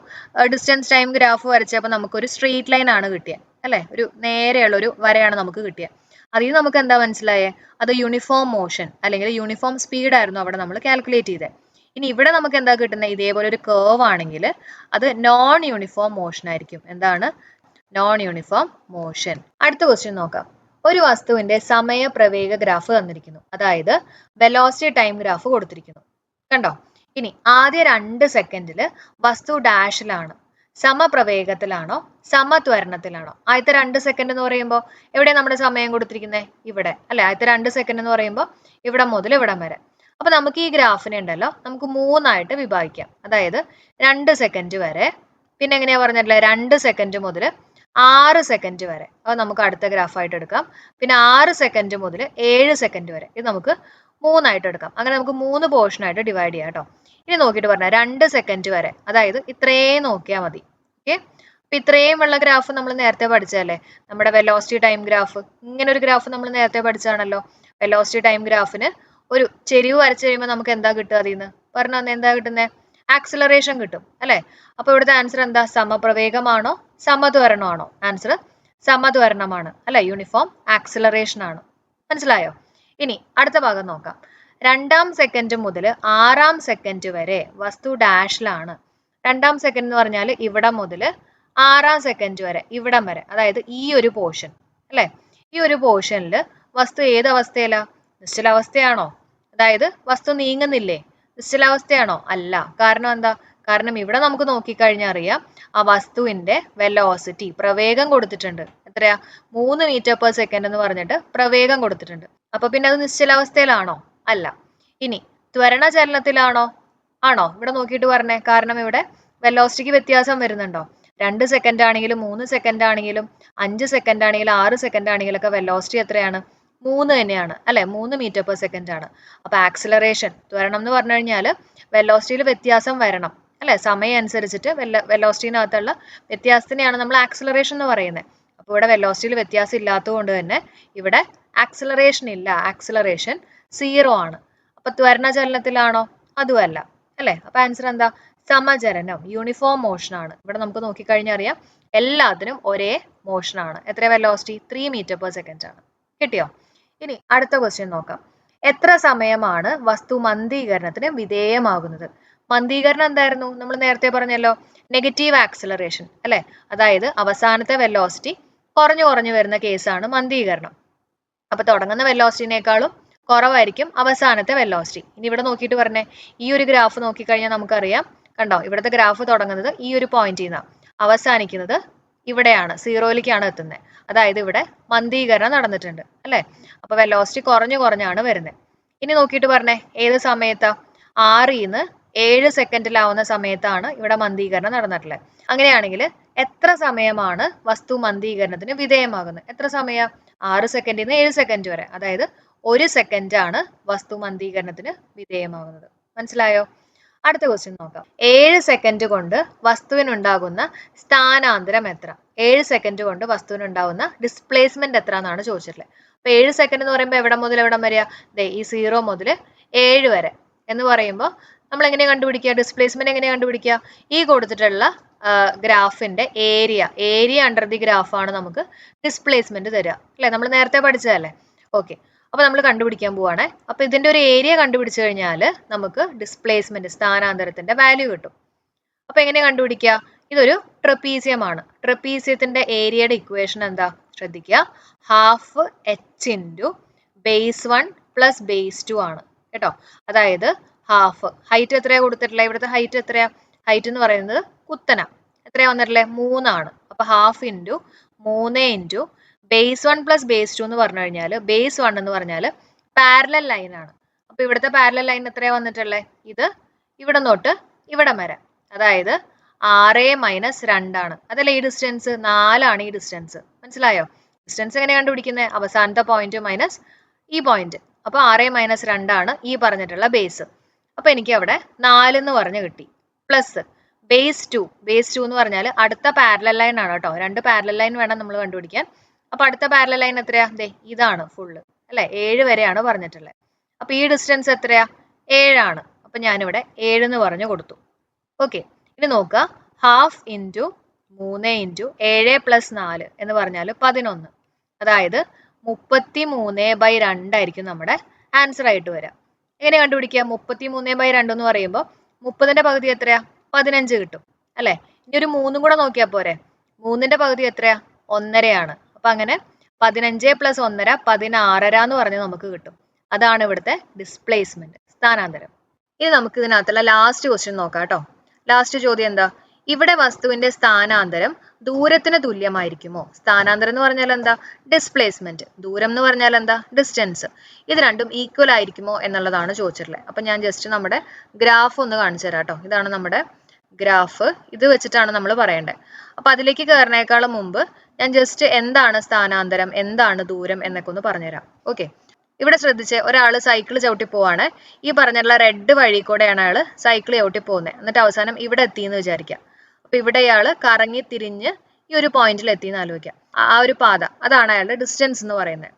ഡിസ്റ്റൻസ് ടൈം ഗ്രാഫ് വരച്ചപ്പോൾ നമുക്കൊരു സ്ട്രെയിറ്റ് ലൈൻ ആണ് കിട്ടിയത് അല്ലേ? ഒരു നേരെയുള്ള ഒരു വരയാണ് നമുക്ക് കിട്ടിയത് അതിൽ നമുക്ക് എന്താ മനസ്സിലായേ? അത് യൂണിഫോം മോഷൻ അല്ലെങ്കിൽ യൂണിഫോം സ്പീഡ് ആയിരുന്നു അവിടെ നമ്മൾ കാൽക്കുലേറ്റ് ചെയ്തത് ഇനി ഇവിടെ നമുക്ക് എന്താ കിട്ടുന്നത് ഇതേപോലെ ഒരു കേവ് ആണെങ്കിൽ അത് നോൺ യൂണിഫോം മോഷൻ ആയിരിക്കും. എന്താണ്? നോൺ യൂണിഫോം മോഷൻ അടുത്ത ക്വസ്റ്റ്യൻ നോക്കാം. ഒരു വസ്തുവിന്റെ സമയ പ്രവേഗ ഗ്രാഫ് തന്നിരിക്കുന്നു. അതായത് വെലോസിറ്റി ടൈം ഗ്രാഫ് കൊടുത്തിരിക്കുന്നു. കണ്ടോ? ഇനി ആദ്യ രണ്ട് സെക്കൻഡിൽ വസ്തു ഡാഷിലാണ് സമപ്രവേഗത്തിലാണോ സമത്വരണത്തിലാണോ? ആദ്യത്തെ രണ്ട് സെക്കൻഡ് എന്ന് പറയുമ്പോൾ എവിടെ നമ്മുടെ സമയം കൊടുത്തിരിക്കുന്നത് ഇവിടെ. അല്ലെ? ആദ്യത്തെ രണ്ട് സെക്കൻഡ് എന്ന് പറയുമ്പോൾ ഇവിടെ മുതൽ ഇവിടം വരെ. അപ്പൊ നമുക്ക് ഈ ഗ്രാഫിനെ ഉണ്ടല്ലോ നമുക്ക് മൂന്നായിട്ട് വിഭാഗിക്കാം. അതായത് രണ്ട് സെക്കൻഡ് വരെ പിന്നെ എങ്ങനെയാ പറഞ്ഞിട്ടുള്ളത് രണ്ട് സെക്കൻഡ് മുതൽ ആറ് സെക്കൻഡ് വരെ. അത് നമുക്ക് അടുത്ത ഗ്രാഫായിട്ട് എടുക്കാം. പിന്നെ ആറ് സെക്കൻഡ് മുതൽ ഏഴ് സെക്കൻഡ് വരെ. ഇത് നമുക്ക് മൂന്നായിട്ട് എടുക്കാം. അങ്ങനെ നമുക്ക് മൂന്ന് പോർഷൻ ആയിട്ട് ഡിവൈഡ് ചെയ്യാം കേട്ടോ ഇനി നോക്കിയിട്ട് പറഞ്ഞാൽ രണ്ട് സെക്കൻഡ് വരെ. അതായത് ഇത്രയും നോക്കിയാൽ മതി. ഓക്കെ അപ്പൊ ഇത്രയും ഉള്ള ഗ്രാഫ് നമ്മൾ നേരത്തെ പഠിച്ചതല്ലേ? നമ്മുടെ വെലോസിറ്റി ടൈം ഗ്രാഫ് ഇങ്ങനെ ഒരു ഗ്രാഫ് നമ്മൾ നേരത്തെ പഠിച്ചാണല്ലോ വെലോസിറ്റി ടൈം ഗ്രാഫിന് ഒരു ചെരിവ് വരച്ചു കഴിയുമ്പോൾ നമുക്ക് എന്താ കിട്ടുക അതിൽ നിന്ന് പറഞ്ഞാൽ എന്താ കിട്ടുന്നത് ആക്സിലറേഷൻ കിട്ടും. അല്ലേ? അപ്പൊ ഇവിടുത്തെ ആൻസർ എന്താ? സമപ്രവേഗമാണോ? സമത്വരണമാണോ ആൻസർ സമത്വരണമാണ് അല്ലെ? യൂണിഫോം ആക്സിലറേഷൻ ആണ്. മനസ്സിലായോ? ഇനി അടുത്ത ഭാഗം നോക്കാം. രണ്ടാം സെക്കൻഡ് മുതൽ ആറാം സെക്കൻഡ് വരെ വസ്തു ഡാഷിലാണ് രണ്ടാം സെക്കൻഡ് എന്ന് പറഞ്ഞാൽ ഇവിടെ മുതൽ ആറാം സെക്കൻഡ് വരെ ഇവിടം വരെ. അതായത് ഈ ഒരു പോർഷൻ അല്ലെ? ഈ ഒരു പോർഷനിൽ വസ്തു ഏത് അവസ്ഥയിലാ? നിശ്ചലാവസ്ഥയാണോ? അതായത് വസ്തു നീങ്ങുന്നില്ലേ? നിശ്ചലാവസ്ഥയാണോ? അല്ല. കാരണം എന്താ? കാരണം ഇവിടെ നമുക്ക് നോക്കിക്കഴിഞ്ഞാൽ അറിയാം ആ വസ്തുവിന്റെ വെലോസിറ്റി പ്രവേഗം കൊടുത്തിട്ടുണ്ട്. എത്രയാ? മൂന്ന് മീറ്റർ പെർ സെക്കൻഡ് എന്ന് പറഞ്ഞിട്ട് പ്രവേഗം കൊടുത്തിട്ടുണ്ട്. അപ്പൊ പിന്നെ അത് നിശ്ചലാവസ്ഥയിലാണോ? അല്ല. ഇനി ത്വരണ ചലനത്തിലാണോ ആണോ? ഇവിടെ നോക്കിയിട്ട് പറഞ്ഞേ. കാരണം ഇവിടെ വെലോസിറ്റിക്ക് വ്യത്യാസം വരുന്നുണ്ടോ? രണ്ട് സെക്കൻഡ് ആണെങ്കിലും മൂന്ന് സെക്കൻഡ് ആണെങ്കിലും അഞ്ച് സെക്കൻഡ് ആണെങ്കിലും ആറ് സെക്കൻഡ് ആണെങ്കിലും ഒക്കെ വെലോസിറ്റി എത്രയാണ്? മൂന്ന് തന്നെയാണ്. അല്ലെ? മൂന്ന് മീറ്റർ പെർ സെക്കൻഡ് ആണ്. അപ്പൊ ആക്സിലറേഷൻ ത്വരണം എന്ന് പറഞ്ഞു കഴിഞ്ഞാൽ വെലോസിറ്റിയിൽ വ്യത്യാസം വരണം. അല്ലെ? സമയം അനുസരിച്ചിട്ട് വെല്ല വ്യത്യാസത്തിനെയാണ് നമ്മൾ ആക്സിലറേഷൻ എന്ന് പറയുന്നത്. അപ്പോൾ ഇവിടെ വെലോസിറ്റിയിൽ വ്യത്യാസം ഇല്ലാത്തത് കൊണ്ട് തന്നെ ഇവിടെ ആക്സിലറേഷൻ ഇല്ല. ആക്സിലറേഷൻ സീറോ ആണ്. അപ്പൊ ത്വരണ ചലനത്തിലാണോ? അതുമല്ല. അല്ലെ? അപ്പൊ ആൻസർ എന്താ? സമചലനം യൂണിഫോം മോഷൻ ആണ്. ഇവിടെ നമുക്ക് നോക്കിക്കഴിഞ്ഞാൽ അറിയാം എല്ലാത്തിനും ഒരേ മോഷൻ ആണ്. എത്ര velocity three metre per second ആണ്. കിട്ടിയോ? ഇനി അടുത്ത ക്വസ്റ്റ്യൻ നോക്കാം. എത്ര സമയമാണ് വസ്തു മന്ദീകരണത്തിന് വിധേയമാകുന്നത്? മന്ദീകരണം എന്തായിരുന്നു? നമ്മൾ നേരത്തെ പറഞ്ഞല്ലോ നെഗറ്റീവ് ആക്സിലറേഷൻ അല്ലെ? അതായത് അവസാനത്തെ വെലോസിറ്റി കുറഞ്ഞു കുറഞ്ഞു വരുന്ന കേസാണ് മന്ദീകരണം. അപ്പൊ തുടങ്ങുന്ന വെലോസിറ്റിനേക്കാളും കുറവായിരിക്കും അവസാനത്തെ വെലോസിറ്റി ഇനി ഇവിടെ നോക്കിയിട്ട് പറഞ്ഞേ ഈ ഒരു ഗ്രാഫ് നോക്കിക്കഴിഞ്ഞാൽ നമുക്കറിയാം. കണ്ടോ ഇവിടുത്തെ ഗ്രാഫ് തുടങ്ങുന്നത് ഈ ഒരു പോയിന്റിൽ നിന്നാണ് അവസാനിക്കുന്നത് ഇവിടെയാണ് സീറോയിലേക്കാണ് എത്തുന്നത് അതായത് ഇവിടെ മന്ദീകരണം നടന്നിട്ടുണ്ട് അല്ലെ? അപ്പൊ വെലോസിറ്റി കുറഞ്ഞു കുറഞ്ഞാണ് വരുന്നത് ഇനി നോക്കിയിട്ട് പറഞ്ഞേ ഏത് സമയത്താ? ആറിന്ന് ഏഴ് സെക്കൻഡിലാവുന്ന സമയത്താണ് ഇവിടെ മന്ദീകരണം നടന്നിട്ടുള്ളത് അങ്ങനെയാണെങ്കിൽ എത്ര സമയമാണ് വസ്തു മന്ദീകരണത്തിന് വിധേയമാകുന്നത്? എത്ര സമയം? ആറ് സെക്കൻഡിൽ നിന്ന് ഏഴ് സെക്കൻഡ് വരെ. അതായത് ഒരു സെക്കൻഡാണ് വസ്തു മന്ദീകരണത്തിന് വിധേയമാകുന്നത്. മനസ്സിലായോ? അടുത്ത ക്വസ്റ്റ്യൻ നോക്കാം. ഏഴ് സെക്കൻഡ് കൊണ്ട് വസ്തുവിനുണ്ടാകുന്ന സ്ഥാനാന്തരം എത്ര? ഏഴ് സെക്കൻഡ് കൊണ്ട് വസ്തുവിനുണ്ടാകുന്ന ഡിസ്പ്ലേസ്മെന്റ് എത്ര എന്നാണ് ചോദിച്ചിട്ടുള്ളത് അപ്പൊ ഏഴ് സെക്കൻഡ് എന്ന് പറയുമ്പോൾ എവിടെ മുതൽ എവിടം വരിക? ഈ സീറോ മുതൽ ഏഴ് വരെ എന്ന് പറയുമ്പോൾ നമ്മൾ എങ്ങനെ കണ്ടുപിടിക്കുക? ഡിസ്പ്ലേസ്മെന്റ് എങ്ങനെ കണ്ടുപിടിക്കുക? ഈ കൊടുത്തിട്ടുള്ള ഗ്രാഫിന്റെ ഏരിയ ഏരിയ അണ്ടർ ദി ഗ്രാഫാണ് നമുക്ക് ഡിസ്പ്ലേസ്മെന്റ് തരിക. അല്ലെ? നമ്മൾ നേരത്തെ പഠിച്ചതല്ലേ? ഓക്കെ അപ്പൊ നമ്മൾ കണ്ടുപിടിക്കാൻ പോവാണ്. അപ്പൊ ഇതിന്റെ ഒരു ഏരിയ കണ്ടുപിടിച്ചു കഴിഞ്ഞാൽ നമുക്ക് ഡിസ്പ്ലേസ്മെന്റ് സ്ഥാനാന്തരത്തിന്റെ വാല്യൂ കിട്ടും. അപ്പൊ എങ്ങനെ കണ്ടുപിടിക്കുക? ഇതൊരു ട്രപ്പീസിയം ആണ് ട്രപ്പീസിയത്തിന്റെ ഏരിയയുടെ ഇക്വേഷൻ എന്താ? ശ്രദ്ധിക്കുക. Half H into base one plus base two ആണ്. കേട്ടോ? അതായത് ഹാഫ് ഹൈറ്റ് എത്രയാ കൊടുത്തിട്ടില്ല ഇവിടുത്തെ ഹൈറ്റ് എത്രയാ? ഹൈറ്റ് എന്ന് പറയുന്നത് കുത്തന. എത്രയാ വന്നിട്ടില്ലേ മൂന്നാണ്. അപ്പൊ ഹാഫ് ഇന്റു മൂന്ന് into base one plus base two എന്ന് പറഞ്ഞു കഴിഞ്ഞാൽ ബേസ് വൺ എന്ന് പറഞ്ഞാൽ പാരലൽ ലൈൻ ആണ്. അപ്പൊ ഇവിടുത്തെ പാരലൽ ലൈൻ എത്രയാ വന്നിട്ടുള്ളത് ഇത് ഇവിടെ തൊട്ട് ഇവിടം വരെ. അതായത് ആറ് മൈനസ് രണ്ടാണ്. അതല്ലേ ഈ ഡിസ്റ്റൻസ് നാലാണ് ഈ ഡിസ്റ്റൻസ് മനസ്സിലായോ? ഡിസ്റ്റൻസ് എങ്ങനെ കണ്ടുപിടിക്കുന്നത് അവസാനത്തെ പോയിന്റ് മൈനസ് ഈ പോയിന്റ് അപ്പോൾ ആറ് മൈനസ് രണ്ടാണ് ഈ പറഞ്ഞിട്ടുള്ള ബേസ് അപ്പോൾ എനിക്ക് അവിടെ നാല് എന്ന് പറഞ്ഞ് കിട്ടി. Plus base two base two എന്ന് പറഞ്ഞാൽ അടുത്ത പാരലൽ ലൈൻ ആണ് കേട്ടോ. രണ്ട് പാരലൽ ലൈൻ വേണം നമ്മൾ കണ്ടുപിടിക്കാൻ. അപ്പോൾ അടുത്ത പാരലൽ ലൈൻ എത്രയാ? ദേ ഇതാണ് ഫുള്ള് അല്ലേ? ഏഴ് വരെയാണ് പറഞ്ഞിട്ടുള്ളത്. അപ്പോൾ ഈ ഡിസ്റ്റൻസ് എത്രയാ? ഏഴാണ്. അപ്പം ഞാനിവിടെ ഏഴ് എന്ന് പറഞ്ഞു കൊടുത്തു. ഓക്കെ ഇനി നോക്കുക. ഹാഫ് ഇന്റു മൂന്ന് ഇന്റു ഏഴ് പ്ലസ് നാല് എന്ന് പറഞ്ഞാൽ പതിനൊന്ന്. അതായത് മുപ്പത്തി മൂന്ന് ബൈ രണ്ടായിരിക്കും നമ്മുടെ ആൻസർ ആയിട്ട് വരാം എങ്ങനെ കണ്ടുപിടിക്കുക? മുപ്പത്തി മൂന്ന് ബൈ രണ്ട് എന്ന് പറയുമ്പോൾ മുപ്പതിന്റെ പകുതി എത്രയാ? പതിനഞ്ച് കിട്ടും അല്ലെ? ഇനി ഒരു മൂന്നും കൂടെ നോക്കിയാൽ പോരെ. മൂന്നിന്റെ പകുതി എത്രയാ? ഒന്നരയാണ്. അപ്പൊ അങ്ങനെ പതിനഞ്ച് പ്ലസ് ഒന്നര പതിനാറര എന്ന് പറഞ്ഞ് നമുക്ക് കിട്ടും. അതാണ് ഇവിടുത്തെ ഡിസ്പ്ലേസ്മെന്റ് സ്ഥാനാന്തരം. ഇനി നമുക്ക് ഇതിനകത്തുള്ള ലാസ്റ്റ് ക്വസ്റ്റ്യൻ നോക്കാം കേട്ടോ. ലാസ്റ്റ് ചോദ്യം എന്താ? ഇവിടെ വസ്തുവിന്റെ സ്ഥാനാന്തരം ദൂരത്തിന് തുല്യമായിരിക്കുമോ? സ്ഥാനാന്തരം എന്ന് പറഞ്ഞാൽ എന്താ? ഡിസ്പ്ലേസ്മെന്റ് ദൂരം എന്ന് പറഞ്ഞാൽ എന്താ? ഡിസ്റ്റൻസ് ഇത് രണ്ടും ഈക്വൽ ആയിരിക്കുമോ എന്നുള്ളതാണ് ചോദിച്ചിട്ടുള്ളത്. അപ്പൊ ഞാൻ ജസ്റ്റ് നമ്മുടെ ഗ്രാഫ് ഒന്ന് കാണിച്ചു തരാം കേട്ടോ. ഇതാണ് നമ്മുടെ ഗ്രാഫ് ഇത് വെച്ചിട്ടാണ് നമ്മൾ പറയേണ്ടത്. അപ്പൊ അതിലേക്ക് കയറുന്നേക്കാളും മുമ്പ് ഞാൻ ജസ്റ്റ് എന്താണ് സ്ഥാനാന്തരം? എന്താണ് ദൂരം? എന്നൊക്കെ ഒന്ന് പറഞ്ഞുതരാം. ഓക്കെ ഇവിടെ ശ്രദ്ധിച്ച് ഒരാൾ സൈക്കിൾ ചവിട്ടി പോവാണ്. ഈ പറഞ്ഞിട്ടുള്ള റെഡ് വഴി കൂടെയാണ് അയാൾ സൈക്കിൾ ചവിട്ടി പോകുന്നത്. എന്നിട്ട് അവസാനം ഇവിടെ എത്തി എന്ന് വിചാരിക്കാം അപ്പൊ ഇവിടെ അയാൾ കറങ്ങി തിരിഞ്ഞ് ഈ ഒരു പോയിന്റിൽ എത്തി എന്ന് ആലോചിക്കാം. ആ ഒരു പാത അതാണ് അയാളുടെ ഡിസ്റ്റൻസ് എന്ന് പറയുന്നത്.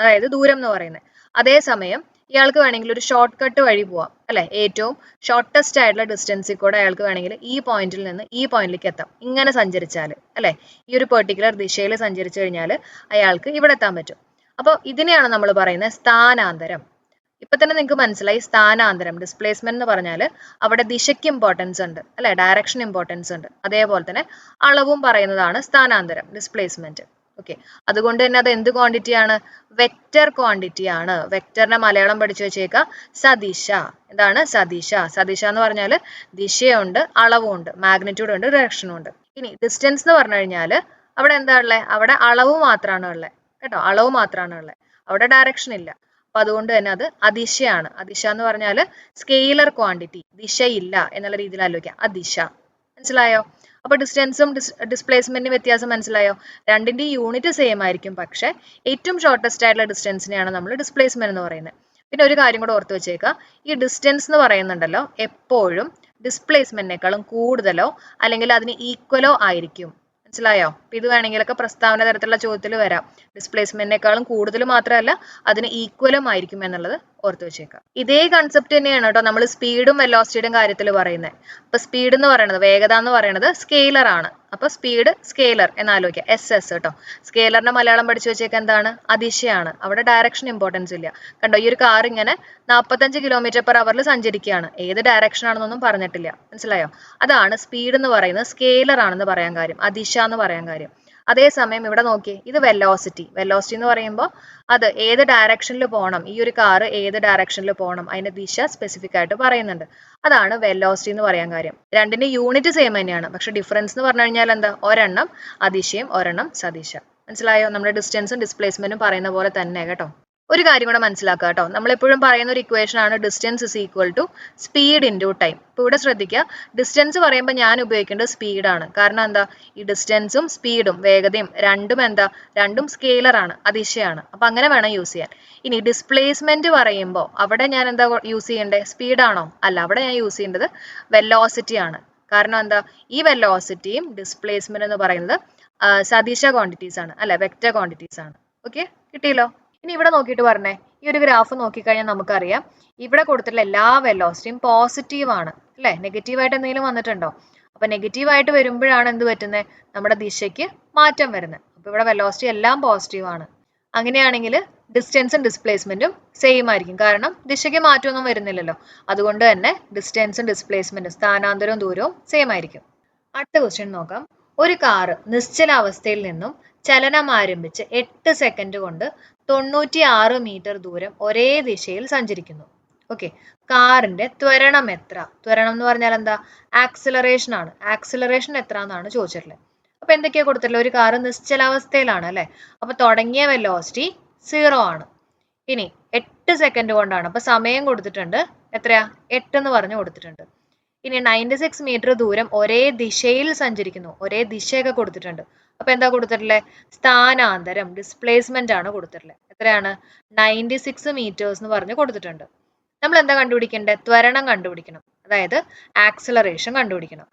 അതായത് ദൂരം എന്ന് പറയുന്നത്. അതേസമയം ഇയാൾക്ക് വേണമെങ്കിൽ ഒരു ഷോർട്ട് കട്ട് വഴി പോവാം അല്ലെ? ഏറ്റവും ഷോർട്ടസ്റ്റ് ആയിട്ടുള്ള ഡിസ്റ്റൻസിൽ കൂടെ അയാൾക്ക് വേണമെങ്കിൽ ഈ പോയിന്റിൽ നിന്ന് ഈ പോയിന്റിലേക്ക് എത്താം. ഇങ്ങനെ സഞ്ചരിച്ചാൽ അല്ലെ? ഈ ഒരു പെർട്ടിക്കുലർ ദിശയിൽ സഞ്ചരിച്ചു കഴിഞ്ഞാൽ അയാൾക്ക് ഇവിടെ എത്താൻ പറ്റും. അപ്പോൾ ഇതിനെയാണ് നമ്മൾ പറയുന്നത് സ്ഥാനാന്തരം. ഇപ്പൊ തന്നെ നിങ്ങൾക്ക് മനസ്സിലായി സ്ഥാനാന്തരം ഡിസ്പ്ലേസ്മെന്റ് എന്ന് പറഞ്ഞാൽ അവിടെ ദിശയ്ക്ക് ഇമ്പോർട്ടൻസ് ഉണ്ട് അല്ലെ? ഡയറക്ഷൻ ഇമ്പോർട്ടൻസ് ഉണ്ട്. അതേപോലെ തന്നെ അളവും പറയുന്നതാണ് സ്ഥാനാന്തരം ഡിസ്പ്ലേസ്മെന്റ് ഓക്കെ അതുകൊണ്ട് തന്നെ അത് എന്ത് ക്വാണ്ടിറ്റി ആണ്? വെക്റ്റർ ക്വാണ്ടിറ്റി ആണ്. വെക്റ്ററിനെ മലയാളം പഠിച്ചു വെച്ചേക്ക സദിശ. എന്താണ് സദിശ? സദിശ എന്ന് പറഞ്ഞാൽ ദിശയുണ്ട് അളവുണ്ട് മാഗ്നിറ്റ്യൂഡ് ഉണ്ട് ഡയറക്ഷനും ഉണ്ട്. ഇനി ഡിസ്റ്റൻസ് എന്ന് പറഞ്ഞു കഴിഞ്ഞാൽ അവിടെ എന്താ ഉള്ളത് അവിടെ അളവ് മാത്രമാണ് ഉള്ളത് കേട്ടോ? അളവ് മാത്രമാണ് ഉള്ളത് അവിടെ ഡയറക്ഷൻ ഇല്ല. അപ്പൊ അതുകൊണ്ട് തന്നെ അത് അതിശയാണ്. അതിശ എന്ന് പറഞ്ഞാൽ സ്കെയിലർ ക്വാണ്ടിറ്റി ദിശയില്ല എന്നുള്ള രീതിയിൽ ആലോചിക്കാം. അതിശ മനസ്സിലായോ? അപ്പൊ ഡിസ്റ്റൻസും ഡിസ്പ്ലേസ്മെന്റിന് വ്യത്യാസം മനസ്സിലായോ? രണ്ടിന്റെ യൂണിറ്റ് സെയിം ആയിരിക്കും. പക്ഷെ ഏറ്റവും ഷോർട്ടസ്റ്റ് ആയിട്ടുള്ള ഡിസ്റ്റൻസിനെയാണ് നമ്മൾ ഡിസ്പ്ലേസ്മെന്റ് എന്ന് പറയുന്നത്. പിന്നെ ഒരു കാര്യം കൂടെ ഓർത്ത് വെച്ചേക്കുക ഈ ഡിസ്റ്റൻസ് എന്ന് പറയുന്നുണ്ടല്ലോ എപ്പോഴും ഡിസ്പ്ലേസ്മെന്റിനേക്കാളും കൂടുതലോ അല്ലെങ്കിൽ അതിന് ഈക്വലോ ആയിരിക്കും. മനസ്സിലായോ? ഇത് വേണമെങ്കിലൊക്കെ പ്രസ്താവന തരത്തിലുള്ള ചോദ്യത്തിൽ വരാം. ഡിസ്പ്ലേസ്മെന്റിനേക്കാളും കൂടുതൽ മാത്രമല്ല അതിന് ഈക്വലും ആയിരിക്കും എന്നുള്ളത് ഓർത്ത് വെച്ചേക്കാം. ഇതേ കൺസെപ്റ്റ് തന്നെയാണ് കേട്ടോ നമ്മൾ സ്പീഡും വെലോസിറ്റിയുടെയും കാര്യത്തിൽ പറയുന്നത് അപ്പൊ സ്പീഡ് എന്ന് പറയുന്നത് വേഗത എന്ന് പറയുന്നത് സ്കെയിലർ ആണ്. അപ്പൊ സ്പീഡ് സ്കെയിലർ എന്നാലോചിക്കുക എസ് എസ് കേട്ടോ. സ്കെയിലറിന്റെ മലയാളം പഠിച്ചു വെച്ചേക്കാൻ എന്താണ്? അതിശയാണ്. അവിടെ ഡയറക്ഷൻ ഇമ്പോർട്ടൻസ് ഇല്ല. കണ്ടോ ഈ ഒരു കാർ ഇങ്ങനെ നാൽപ്പത്തഞ്ച് കിലോമീറ്റർ പെർ അവറിൽ സഞ്ചരിക്കുകയാണ് ഏത് ഡയറക്ഷൻ ആണെന്നൊന്നും പറഞ്ഞിട്ടില്ല. മനസ്സിലായോ? അതാണ് സ്പീഡ് എന്ന് പറയുന്നത് സ്കെയിലർ ആണെന്ന് പറയാൻ കാര്യം. അതിശ എന്ന് പറയാൻ കാര്യം. അതേസമയം ഇവിടെ നോക്കിയേ ഇത് വെലോസിറ്റി വെലോസിറ്റി എന്ന് പറയുമ്പോൾ അത് ഏത് ഡയറക്ഷനിൽ പോകണം ഈ ഒരു കാറ് ഏത് ഡയറക്ഷനിൽ പോകണം അതിന്റെ ദിശ സ്പെസിഫിക് ആയിട്ട് പറയുന്നുണ്ട്. അതാണ് വെലോസിറ്റി എന്ന് പറയാൻ കാര്യം. രണ്ടിന്റെ യൂണിറ്റ് സെയിം തന്നെയാണ് പക്ഷെ ഡിഫറൻസ് എന്ന് പറഞ്ഞു കഴിഞ്ഞാൽ എന്താ? ഒരെണ്ണം അതിശയം ഒരെണ്ണം സദിശ മനസ്സിലായോ? നമ്മുടെ ഡിസ്റ്റൻസും ഡിസ്പ്ലേസ്മെന്റും പറയുന്ന പോലെ തന്നെ കേട്ടോ. ഒരു കാര്യം കൂടെ മനസ്സിലാക്കുക കേട്ടോ. നമ്മളെപ്പോഴും പറയുന്ന ഒരു ഇക്വേഷൻ ആണ് distance is equal to speed into time ഇപ്പോൾ ഇവിടെ ശ്രദ്ധിക്കുക. ഡിസ്റ്റൻസ് പറയുമ്പോൾ ഞാൻ ഉപയോഗിക്കേണ്ടത് സ്പീഡാണ് കാരണം എന്താ? ഈ ഡിസ്റ്റൻസും സ്പീഡും വേഗതയും രണ്ടും എന്താ? രണ്ടും സ്കെയിലർ ആണ് അതിശയാണ് അപ്പം അങ്ങനെ വേണം യൂസ് ചെയ്യാൻ. ഇനി ഡിസ്പ്ലേസ്മെന്റ് പറയുമ്പോൾ അവിടെ ഞാൻ എന്താ യൂസ് ചെയ്യേണ്ടത് സ്പീഡാണോ അല്ല അവിടെ ഞാൻ യൂസ് ചെയ്യേണ്ടത് വെലോസിറ്റി ആണ്. കാരണം എന്താ? ഈ വെലോസിറ്റിയും ഡിസ്പ്ലേസ്മെന്റ് എന്ന് പറയുന്നത് സദിശ ക്വാണ്ടിറ്റീസ് ആണ് അല്ല വെക്റ്റർ ക്വാണ്ടിറ്റീസ് ആണ്. ഓക്കെ കിട്ടിയല്ലോ? ഇനി ഇവിടെ നോക്കിയിട്ട് പറഞ്ഞേ. ഈ ഒരു ഗ്രാഫ് നോക്കിക്കഴിഞ്ഞാൽ നമുക്കറിയാം. ഇവിടെ കൊടുത്തിട്ടുള്ള എല്ലാ വെലോസിറ്റിയും പോസിറ്റീവ് ആണ്. അല്ലേ? നെഗറ്റീവായിട്ട് എന്തെങ്കിലും വന്നിട്ടുണ്ടോ? അപ്പൊ നെഗറ്റീവ് ആയിട്ട് വരുമ്പോഴാണ് എന്ത് പറ്റുന്നത് നമ്മുടെ ദിശയ്ക്ക് മാറ്റം വരുന്നത് അപ്പൊ ഇവിടെ വെലോസിറ്റി എല്ലാം പോസിറ്റീവ് ആണ്. അങ്ങനെയാണെങ്കിൽ ഡിസ്റ്റൻസും ഡിസ്പ്ലേസ്മെന്റും സെയിം ആയിരിക്കും. കാരണം ദിശയ്ക്ക് മാറ്റമൊന്നും വരുന്നില്ലല്ലോ. അതുകൊണ്ട് തന്നെ ഡിസ്റ്റൻസും ഡിസ്പ്ലേസ്മെന്റും സ്ഥാനാന്തരവും ദൂരവും സെയിം ആയിരിക്കും. അടുത്ത ക്വസ്റ്റ്യൻ നോക്കാം. ഒരു കാറ് നിശ്ചലാവസ്ഥയിൽ നിന്നും ചലനം ആരംഭിച്ച് എട്ട് സെക്കൻഡ് കൊണ്ട് തൊണ്ണൂറ്റി ആറ് മീറ്റർ ദൂരം ഒരേ ദിശയിൽ സഞ്ചരിക്കുന്നു. ഓക്കെ കാറിന്റെ ത്വരണം എത്ര? ത്വരണം എന്ന് പറഞ്ഞാൽ എന്താ? ആക്സിലറേഷൻ ആണ്. ആക്സിലറേഷൻ എത്ര എന്നാണ് ചോദിച്ചിട്ടുള്ളത് അപ്പൊ എന്തൊക്കെയാ കൊടുത്തിട്ടുള്ളത് ഒരു കാറ് നിശ്ചലാവസ്ഥയിലാണ് അല്ലെ? അപ്പൊ തുടങ്ങിയ വെലോസിറ്റി സീറോ ആണ്. ഇനി എട്ട് സെക്കൻഡ് കൊണ്ടാണ്. അപ്പൊ സമയം കൊടുത്തിട്ടുണ്ട്. എത്രയാ? എട്ട് എന്ന് പറഞ്ഞു കൊടുത്തിട്ടുണ്ട്. ഇനി നയന്റി സിക്സ് മീറ്റർ ദൂരം ഒരേ ദിശയിൽ സഞ്ചരിക്കുന്നു. ഒരേ ദിശയൊക്കെ കൊടുത്തിട്ടുണ്ട്. അപ്പൊ എന്താ കൊടുത്തിട്ടുള്ളത് സ്ഥാനാന്തരം ഡിസ്പ്ലേസ്മെന്റ് ആണ് കൊടുത്തിട്ടുള്ളത് എത്രയാണ്? നയന്റി സിക്സ് മീറ്റേഴ്സ് എന്ന് പറഞ്ഞ് കൊടുത്തിട്ടുണ്ട്. നമ്മൾ എന്താ കണ്ടുപിടിക്കേണ്ടത് ത്വരണം കണ്ടുപിടിക്കണം. അതായത് ആക്സിലറേഷൻ കണ്ടുപിടിക്കണം.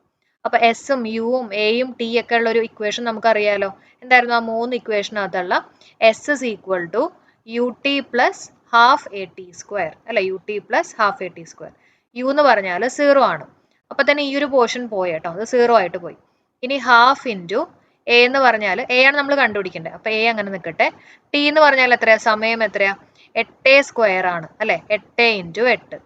അപ്പൊ എസും യുവും എയും ടി ഒക്കെ ഉള്ള ഒരു ഇക്വേഷൻ നമുക്കറിയാലോ. എന്തായിരുന്നു? ആ മൂന്ന് ഇക്വേഷനകത്തുള്ള S is equal to U T plus half A T square അല്ല? U T plus half A T square U എന്ന് പറഞ്ഞാൽ സീറോ ആണ്. അപ്പൊ തന്നെ ഈ ഒരു പോർഷൻ പോയി കേട്ടോ. അത് സീറോ ആയിട്ട് പോയി. ഇനി ഹാഫ് ഇന്റു എ എന്ന് പറഞ്ഞാൽ എ ആണ് നമ്മൾ കണ്ടുപിടിക്കേണ്ടത് അപ്പൊ എ അങ്ങനെ നിൽക്കട്ടെ ടി എന്ന് പറഞ്ഞാൽ എത്രയാ? സമയം എത്രയാ? എട്ട് സ്ക്വയർ ആണ് അല്ലെ? എട്ട് ഇന്റു എട്ട്.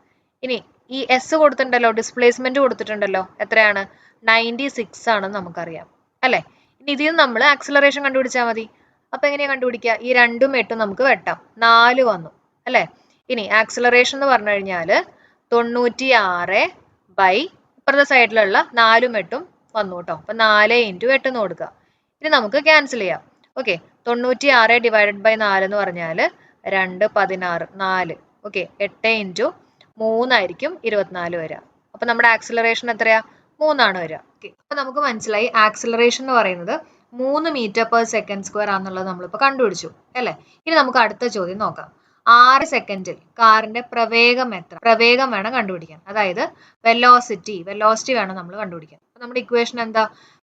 ഇനി ഈ എസ് കൊടുത്തിട്ടുണ്ടല്ലോ ഡിസ്പ്ലേസ്മെന്റ് കൊടുത്തിട്ടുണ്ടല്ലോ എത്രയാണ്? നയന്റി സിക്സ് ആണെന്ന് നമുക്കറിയാം. അല്ലെ? ഇനി ഇതിൽ നമ്മൾ ആക്സിലറേഷൻ കണ്ടുപിടിച്ചാൽ മതി. അപ്പൊ എങ്ങനെയാ കണ്ടുപിടിക്കുക? ഈ രണ്ടും എട്ടും നമുക്ക് വെട്ടാം. നാല് വന്നു. അല്ലെ? ഇനി ആക്സിലറേഷൻ എന്ന് പറഞ്ഞു കഴിഞ്ഞാൽ തൊണ്ണൂറ്റി ആറ് ബൈ ഇപ്പുറത്തെ സൈഡിലുള്ള നാലും എട്ടും വന്നു കേട്ടോ അപ്പൊ നാല് ഇന്റു എട്ട് എന്ന് കൊടുക്കുക ഇനി നമുക്ക് ക്യാൻസൽ ചെയ്യാം. ഓക്കെ തൊണ്ണൂറ്റി ആറ് ഡിവൈഡഡ് ബൈ നാല് എന്ന് പറഞ്ഞാൽ രണ്ട് പതിനാറ് നാല്. ഓക്കെ എട്ട് ഇന്റു മൂന്നായിരിക്കും ഇരുപത്തിനാല് വരിക. അപ്പൊ നമ്മുടെ ആക്സിലറേഷൻ എത്രയാ? മൂന്നാണ് വരിക. ഓക്കെ അപ്പൊ നമുക്ക് മനസ്സിലായി ആക്സിലറേഷൻ എന്ന് പറയുന്നത് മൂന്ന് മീറ്റർ പെർ സെക്കൻഡ് സ്ക്വയർ ആണെന്നുള്ളത് നമ്മളിപ്പോൾ കണ്ടുപിടിച്ചു. അല്ലേ? ഇനി നമുക്ക് അടുത്ത ചോദ്യം നോക്കാം. ആറ് സെക്കൻഡിൽ കാറിന്റെ പ്രവേഗം എത്ര? പ്രവേഗം വേണം കണ്ടുപിടിക്കാൻ. അതായത് വെലോസിറ്റി വെലോസിറ്റി വേണം നമ്മൾ കണ്ടുപിടിക്കാൻ. അപ്പൊ നമ്മുടെ ഇക്വേഷൻ എന്താ?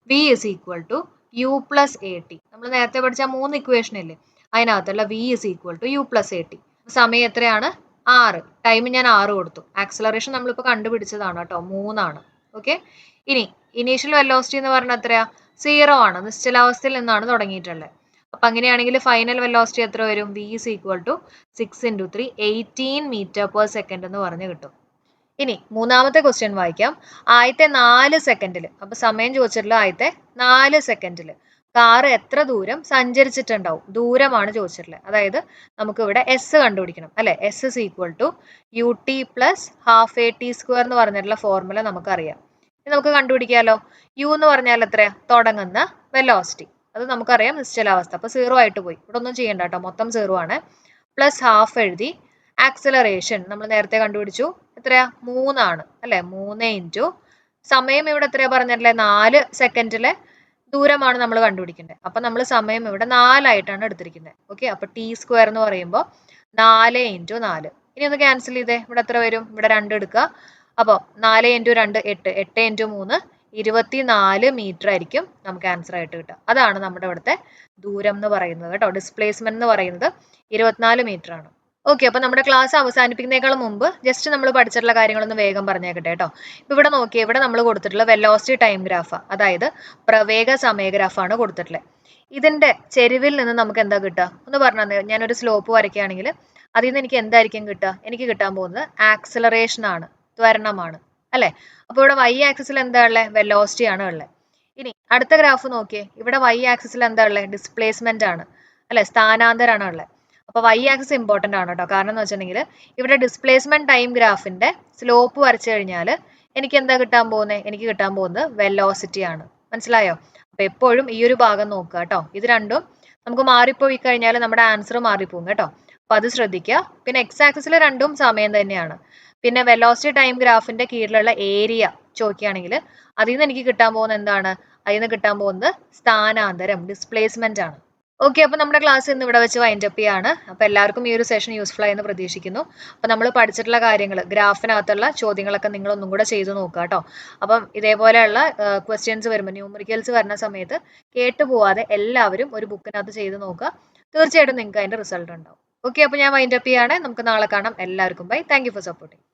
V is equal to U plus A T നമ്മൾ നേരത്തെ പഠിച്ച മൂന്ന് ഇക്വേഷൻ ഇല്ലേ? അതിനകത്തുള്ള V is equal to U plus A T സമയം എത്രയാണ്? ആറ്. ടൈം ഞാൻ ആറ് കൊടുത്തു. ആക്സലറേഷൻ നമ്മളിപ്പോൾ കണ്ടുപിടിച്ചതാണ് കേട്ടോ. മൂന്നാണ്. ഓക്കെ ഇനി ഇനീഷ്യൽ വെലോസിറ്റി എന്ന് പറഞ്ഞാൽ എത്രയാ? സീറോ ആണ്. നിശ്ചലാവസ്ഥയിൽ നിന്നാണ് തുടങ്ങിയിട്ടുള്ളത്. അപ്പൊ അങ്ങനെയാണെങ്കിൽ ഫൈനൽ വെലോസിറ്റി എത്ര വരും? V is equal to six into three eighteen metre per second എന്ന് പറഞ്ഞ് കിട്ടും. ഇനി മൂന്നാമത്തെ ക്വസ്റ്റ്യൻ വായിക്കാം. ആദ്യത്തെ നാല് സെക്കൻഡിൽ അപ്പൊ സമയം ചോദിച്ചിട്ടുള്ള ആദ്യത്തെ നാല് സെക്കൻഡിൽ കാറ് എത്ര ദൂരം സഞ്ചരിച്ചിട്ടുണ്ടാവും? ദൂരമാണ് ചോദിച്ചിട്ടുള്ളത്. അതായത് നമുക്ക് ഇവിടെ എസ് കണ്ടുപിടിക്കണം. അല്ലെ? S is equal to U T plus half A T square എന്ന് പറഞ്ഞിട്ടുള്ള ഫോർമുല നമുക്കറിയാം. നമുക്ക് കണ്ടുപിടിക്കാമല്ലോ യു എന്ന് പറഞ്ഞാൽ എത്രയാ? തുടങ്ങുന്ന വെലോസിറ്റി അത് നമുക്കറിയാം നിശ്ചലാവസ്ഥ അപ്പോൾ സീറോ ആയിട്ട് പോയി. ഇവിടെ ഒന്നും ചെയ്യണ്ട കേട്ടോ. മൊത്തം സീറോ ആണ്. പ്ലസ് ഹാഫ് എഴുതി ആക്സലറേഷൻ നമ്മൾ നേരത്തെ കണ്ടുപിടിച്ചു. എത്രയാ? മൂന്നാണ്. അല്ലെ? മൂന്ന് ഇന്റു സമയം ഇവിടെ എത്രയാ പറഞ്ഞല്ലേ നാല് സെക്കൻഡിലെ ദൂരമാണ് നമ്മൾ കണ്ടുപിടിക്കേണ്ടത്. അപ്പൊ നമ്മൾ സമയം ഇവിടെ നാലായിട്ടാണ് എടുത്തിരിക്കുന്നത്. ഓക്കെ അപ്പോൾ ടി സ്ക്വയർ എന്ന് പറയുമ്പോൾ നാല് ഇന്റു നാല്. ഇനി ഒന്ന് ക്യാൻസൽ ചെയ്തേ. ഇവിടെ എത്ര വരും? ഇവിടെ രണ്ട് എടുക്കുക. അപ്പോൾ നാല് ഇന്റു രണ്ട് എട്ട്. എട്ട് ഇന്റു മൂന്ന്. ഇരുപത്തി നാല് മീറ്റർ ആയിരിക്കും നമുക്ക് ആൻസർ ആയിട്ട് കിട്ടുക. അതാണ് നമ്മുടെ ഇവിടുത്തെ ദൂരം എന്ന് പറയുന്നത് കേട്ടോ. ഡിസ്പ്ലേസ്മെന്റ് എന്ന് പറയുന്നത് ഇരുപത്തിനാല് മീറ്റർ ആണ്. ഓക്കെ അപ്പൊ നമ്മുടെ ക്ലാസ് അവസാനിപ്പിക്കുന്നതിനേക്കാൾ മുമ്പ് ജസ്റ്റ് നമ്മൾ പഠിച്ചിട്ടുള്ള കാര്യങ്ങളൊന്ന് വേഗം പറഞ്ഞേക്കട്ടെ കേട്ടോ. ഇപ്പൊ ഇവിടെ നോക്കിയേ ഇവിടെ നമ്മൾ കൊടുത്തിട്ടുള്ള വെലോസിറ്റി ടൈം ഗ്രാഫ് അതായത് പ്രവേഗ സമയ ഗ്രാഫാണ് കൊടുത്തിട്ടുള്ളത് ഇതിന്റെ ചെരുവിൽ നിന്ന് നമുക്ക് എന്താ കിട്ടുക? ഒന്ന് പറഞ്ഞാൽ ഞാനൊരു സ്ലോപ്പ് വരയ്ക്കുകയാണെങ്കിൽ അതിൽ നിന്ന് എനിക്ക് എന്തായിരിക്കും കിട്ടുക? എനിക്ക് കിട്ടാൻ പോകുന്നത് ആക്സിലറേഷൻ ആണ് ത്വരണമാണ്. അല്ലെ? അപ്പൊ ഇവിടെ വൈ ആക്സിസിൽ എന്താ ഉള്ളത് വെലോസിറ്റി ആണ് ഉള്ളത് ഇനി അടുത്ത ഗ്രാഫ് നോക്കിയേ. ഇവിടെ വൈ ആക്സിസിൽ എന്താ ഉള്ളത് ഡിസ്പ്ലേസ്മെന്റ് ആണ്. അല്ലെ? സ്ഥാനാന്തരാണ് ഉള്ളത് അപ്പൊ വൈ ആക്സിസ് ഇമ്പോർട്ടന്റ് ആണ് കേട്ടോ കാരണം എന്ന് വെച്ചിട്ടുണ്ടെങ്കിൽ ഇവിടെ ഡിസ്പ്ലേസ്മെന്റ് ടൈം ഗ്രാഫിന്റെ സ്ലോപ്പ് വരച്ചു കഴിഞ്ഞാൽ എനിക്ക് എന്താ കിട്ടാൻ പോകുന്നത് എനിക്ക് കിട്ടാൻ പോകുന്നത് വെലോസിറ്റി ആണ്. മനസ്സിലായോ? അപ്പൊ എപ്പോഴും ഈ ഒരു ഭാഗം നോക്കുക കേട്ടോ ഇത് രണ്ടും നമുക്ക് മാറിപ്പോയി കഴിഞ്ഞാൽ നമ്മുടെ ആൻസർ മാറിപ്പോകും കേട്ടോ. അപ്പൊ അത് ശ്രദ്ധിക്കുക. പിന്നെ എക്സ് ആക്സിസിൽ രണ്ടും സമയം തന്നെയാണ്. പിന്നെ വെലോസിറ്റി ടൈം ഗ്രാഫിന്റെ കീഴിലുള്ള ഏരിയ ചോദിക്കുകയാണെങ്കിൽ അതിൽ നിന്ന് എനിക്ക് കിട്ടാൻ പോകുന്ന എന്താണ്? അതിൽ നിന്ന് കിട്ടാൻ പോകുന്നത് സ്ഥാനാന്തരം ഡിസ്പ്ലേസ്മെന്റ് ആണ്. ഓക്കെ അപ്പോൾ നമ്മുടെ ക്ലാസ് ഇന്ന് ഇവിടെ വെച്ച് വൈൻഡ് അപ്പ് ചെയ്യാണ്. അപ്പോൾ എല്ലാവർക്കും ഈ ഒരു സെഷൻ യൂസ്ഫുൾ ആയെന്ന് പ്രതീക്ഷിക്കുന്നു. അപ്പോൾ നമ്മൾ പഠിച്ചിട്ടുള്ള കാര്യങ്ങൾ ഗ്രാഫിനകത്തുള്ള ചോദ്യങ്ങളൊക്കെ നിങ്ങൾ ഒന്നും കൂടെ ചെയ്തു നോക്കുക കേട്ടോ. അപ്പം ഇതേപോലെയുള്ള ക്വസ്റ്റ്യൻസ് വരുമ്പോൾ ന്യൂമറിക്കൽസ് വരുന്ന സമയത്ത് കേട്ടു പോവാതെ എല്ലാവരും ഒരു ബുക്കിനകത്ത് ചെയ്ത് നോക്കുക. തീർച്ചയായിട്ടും നിങ്ങൾക്ക് അതിന്റെ റിസൾട്ട് ഉണ്ടാവും. ഓക്കെ അപ്പോൾ ഞാൻ വൈൻഡ് അപ്പ് ചെയ്യാണ്. നമുക്ക് നാളെ കാണാം. എല്ലാവർക്കും ബൈ താങ്ക് ഫോർ സപ്പോർട്ടിങ്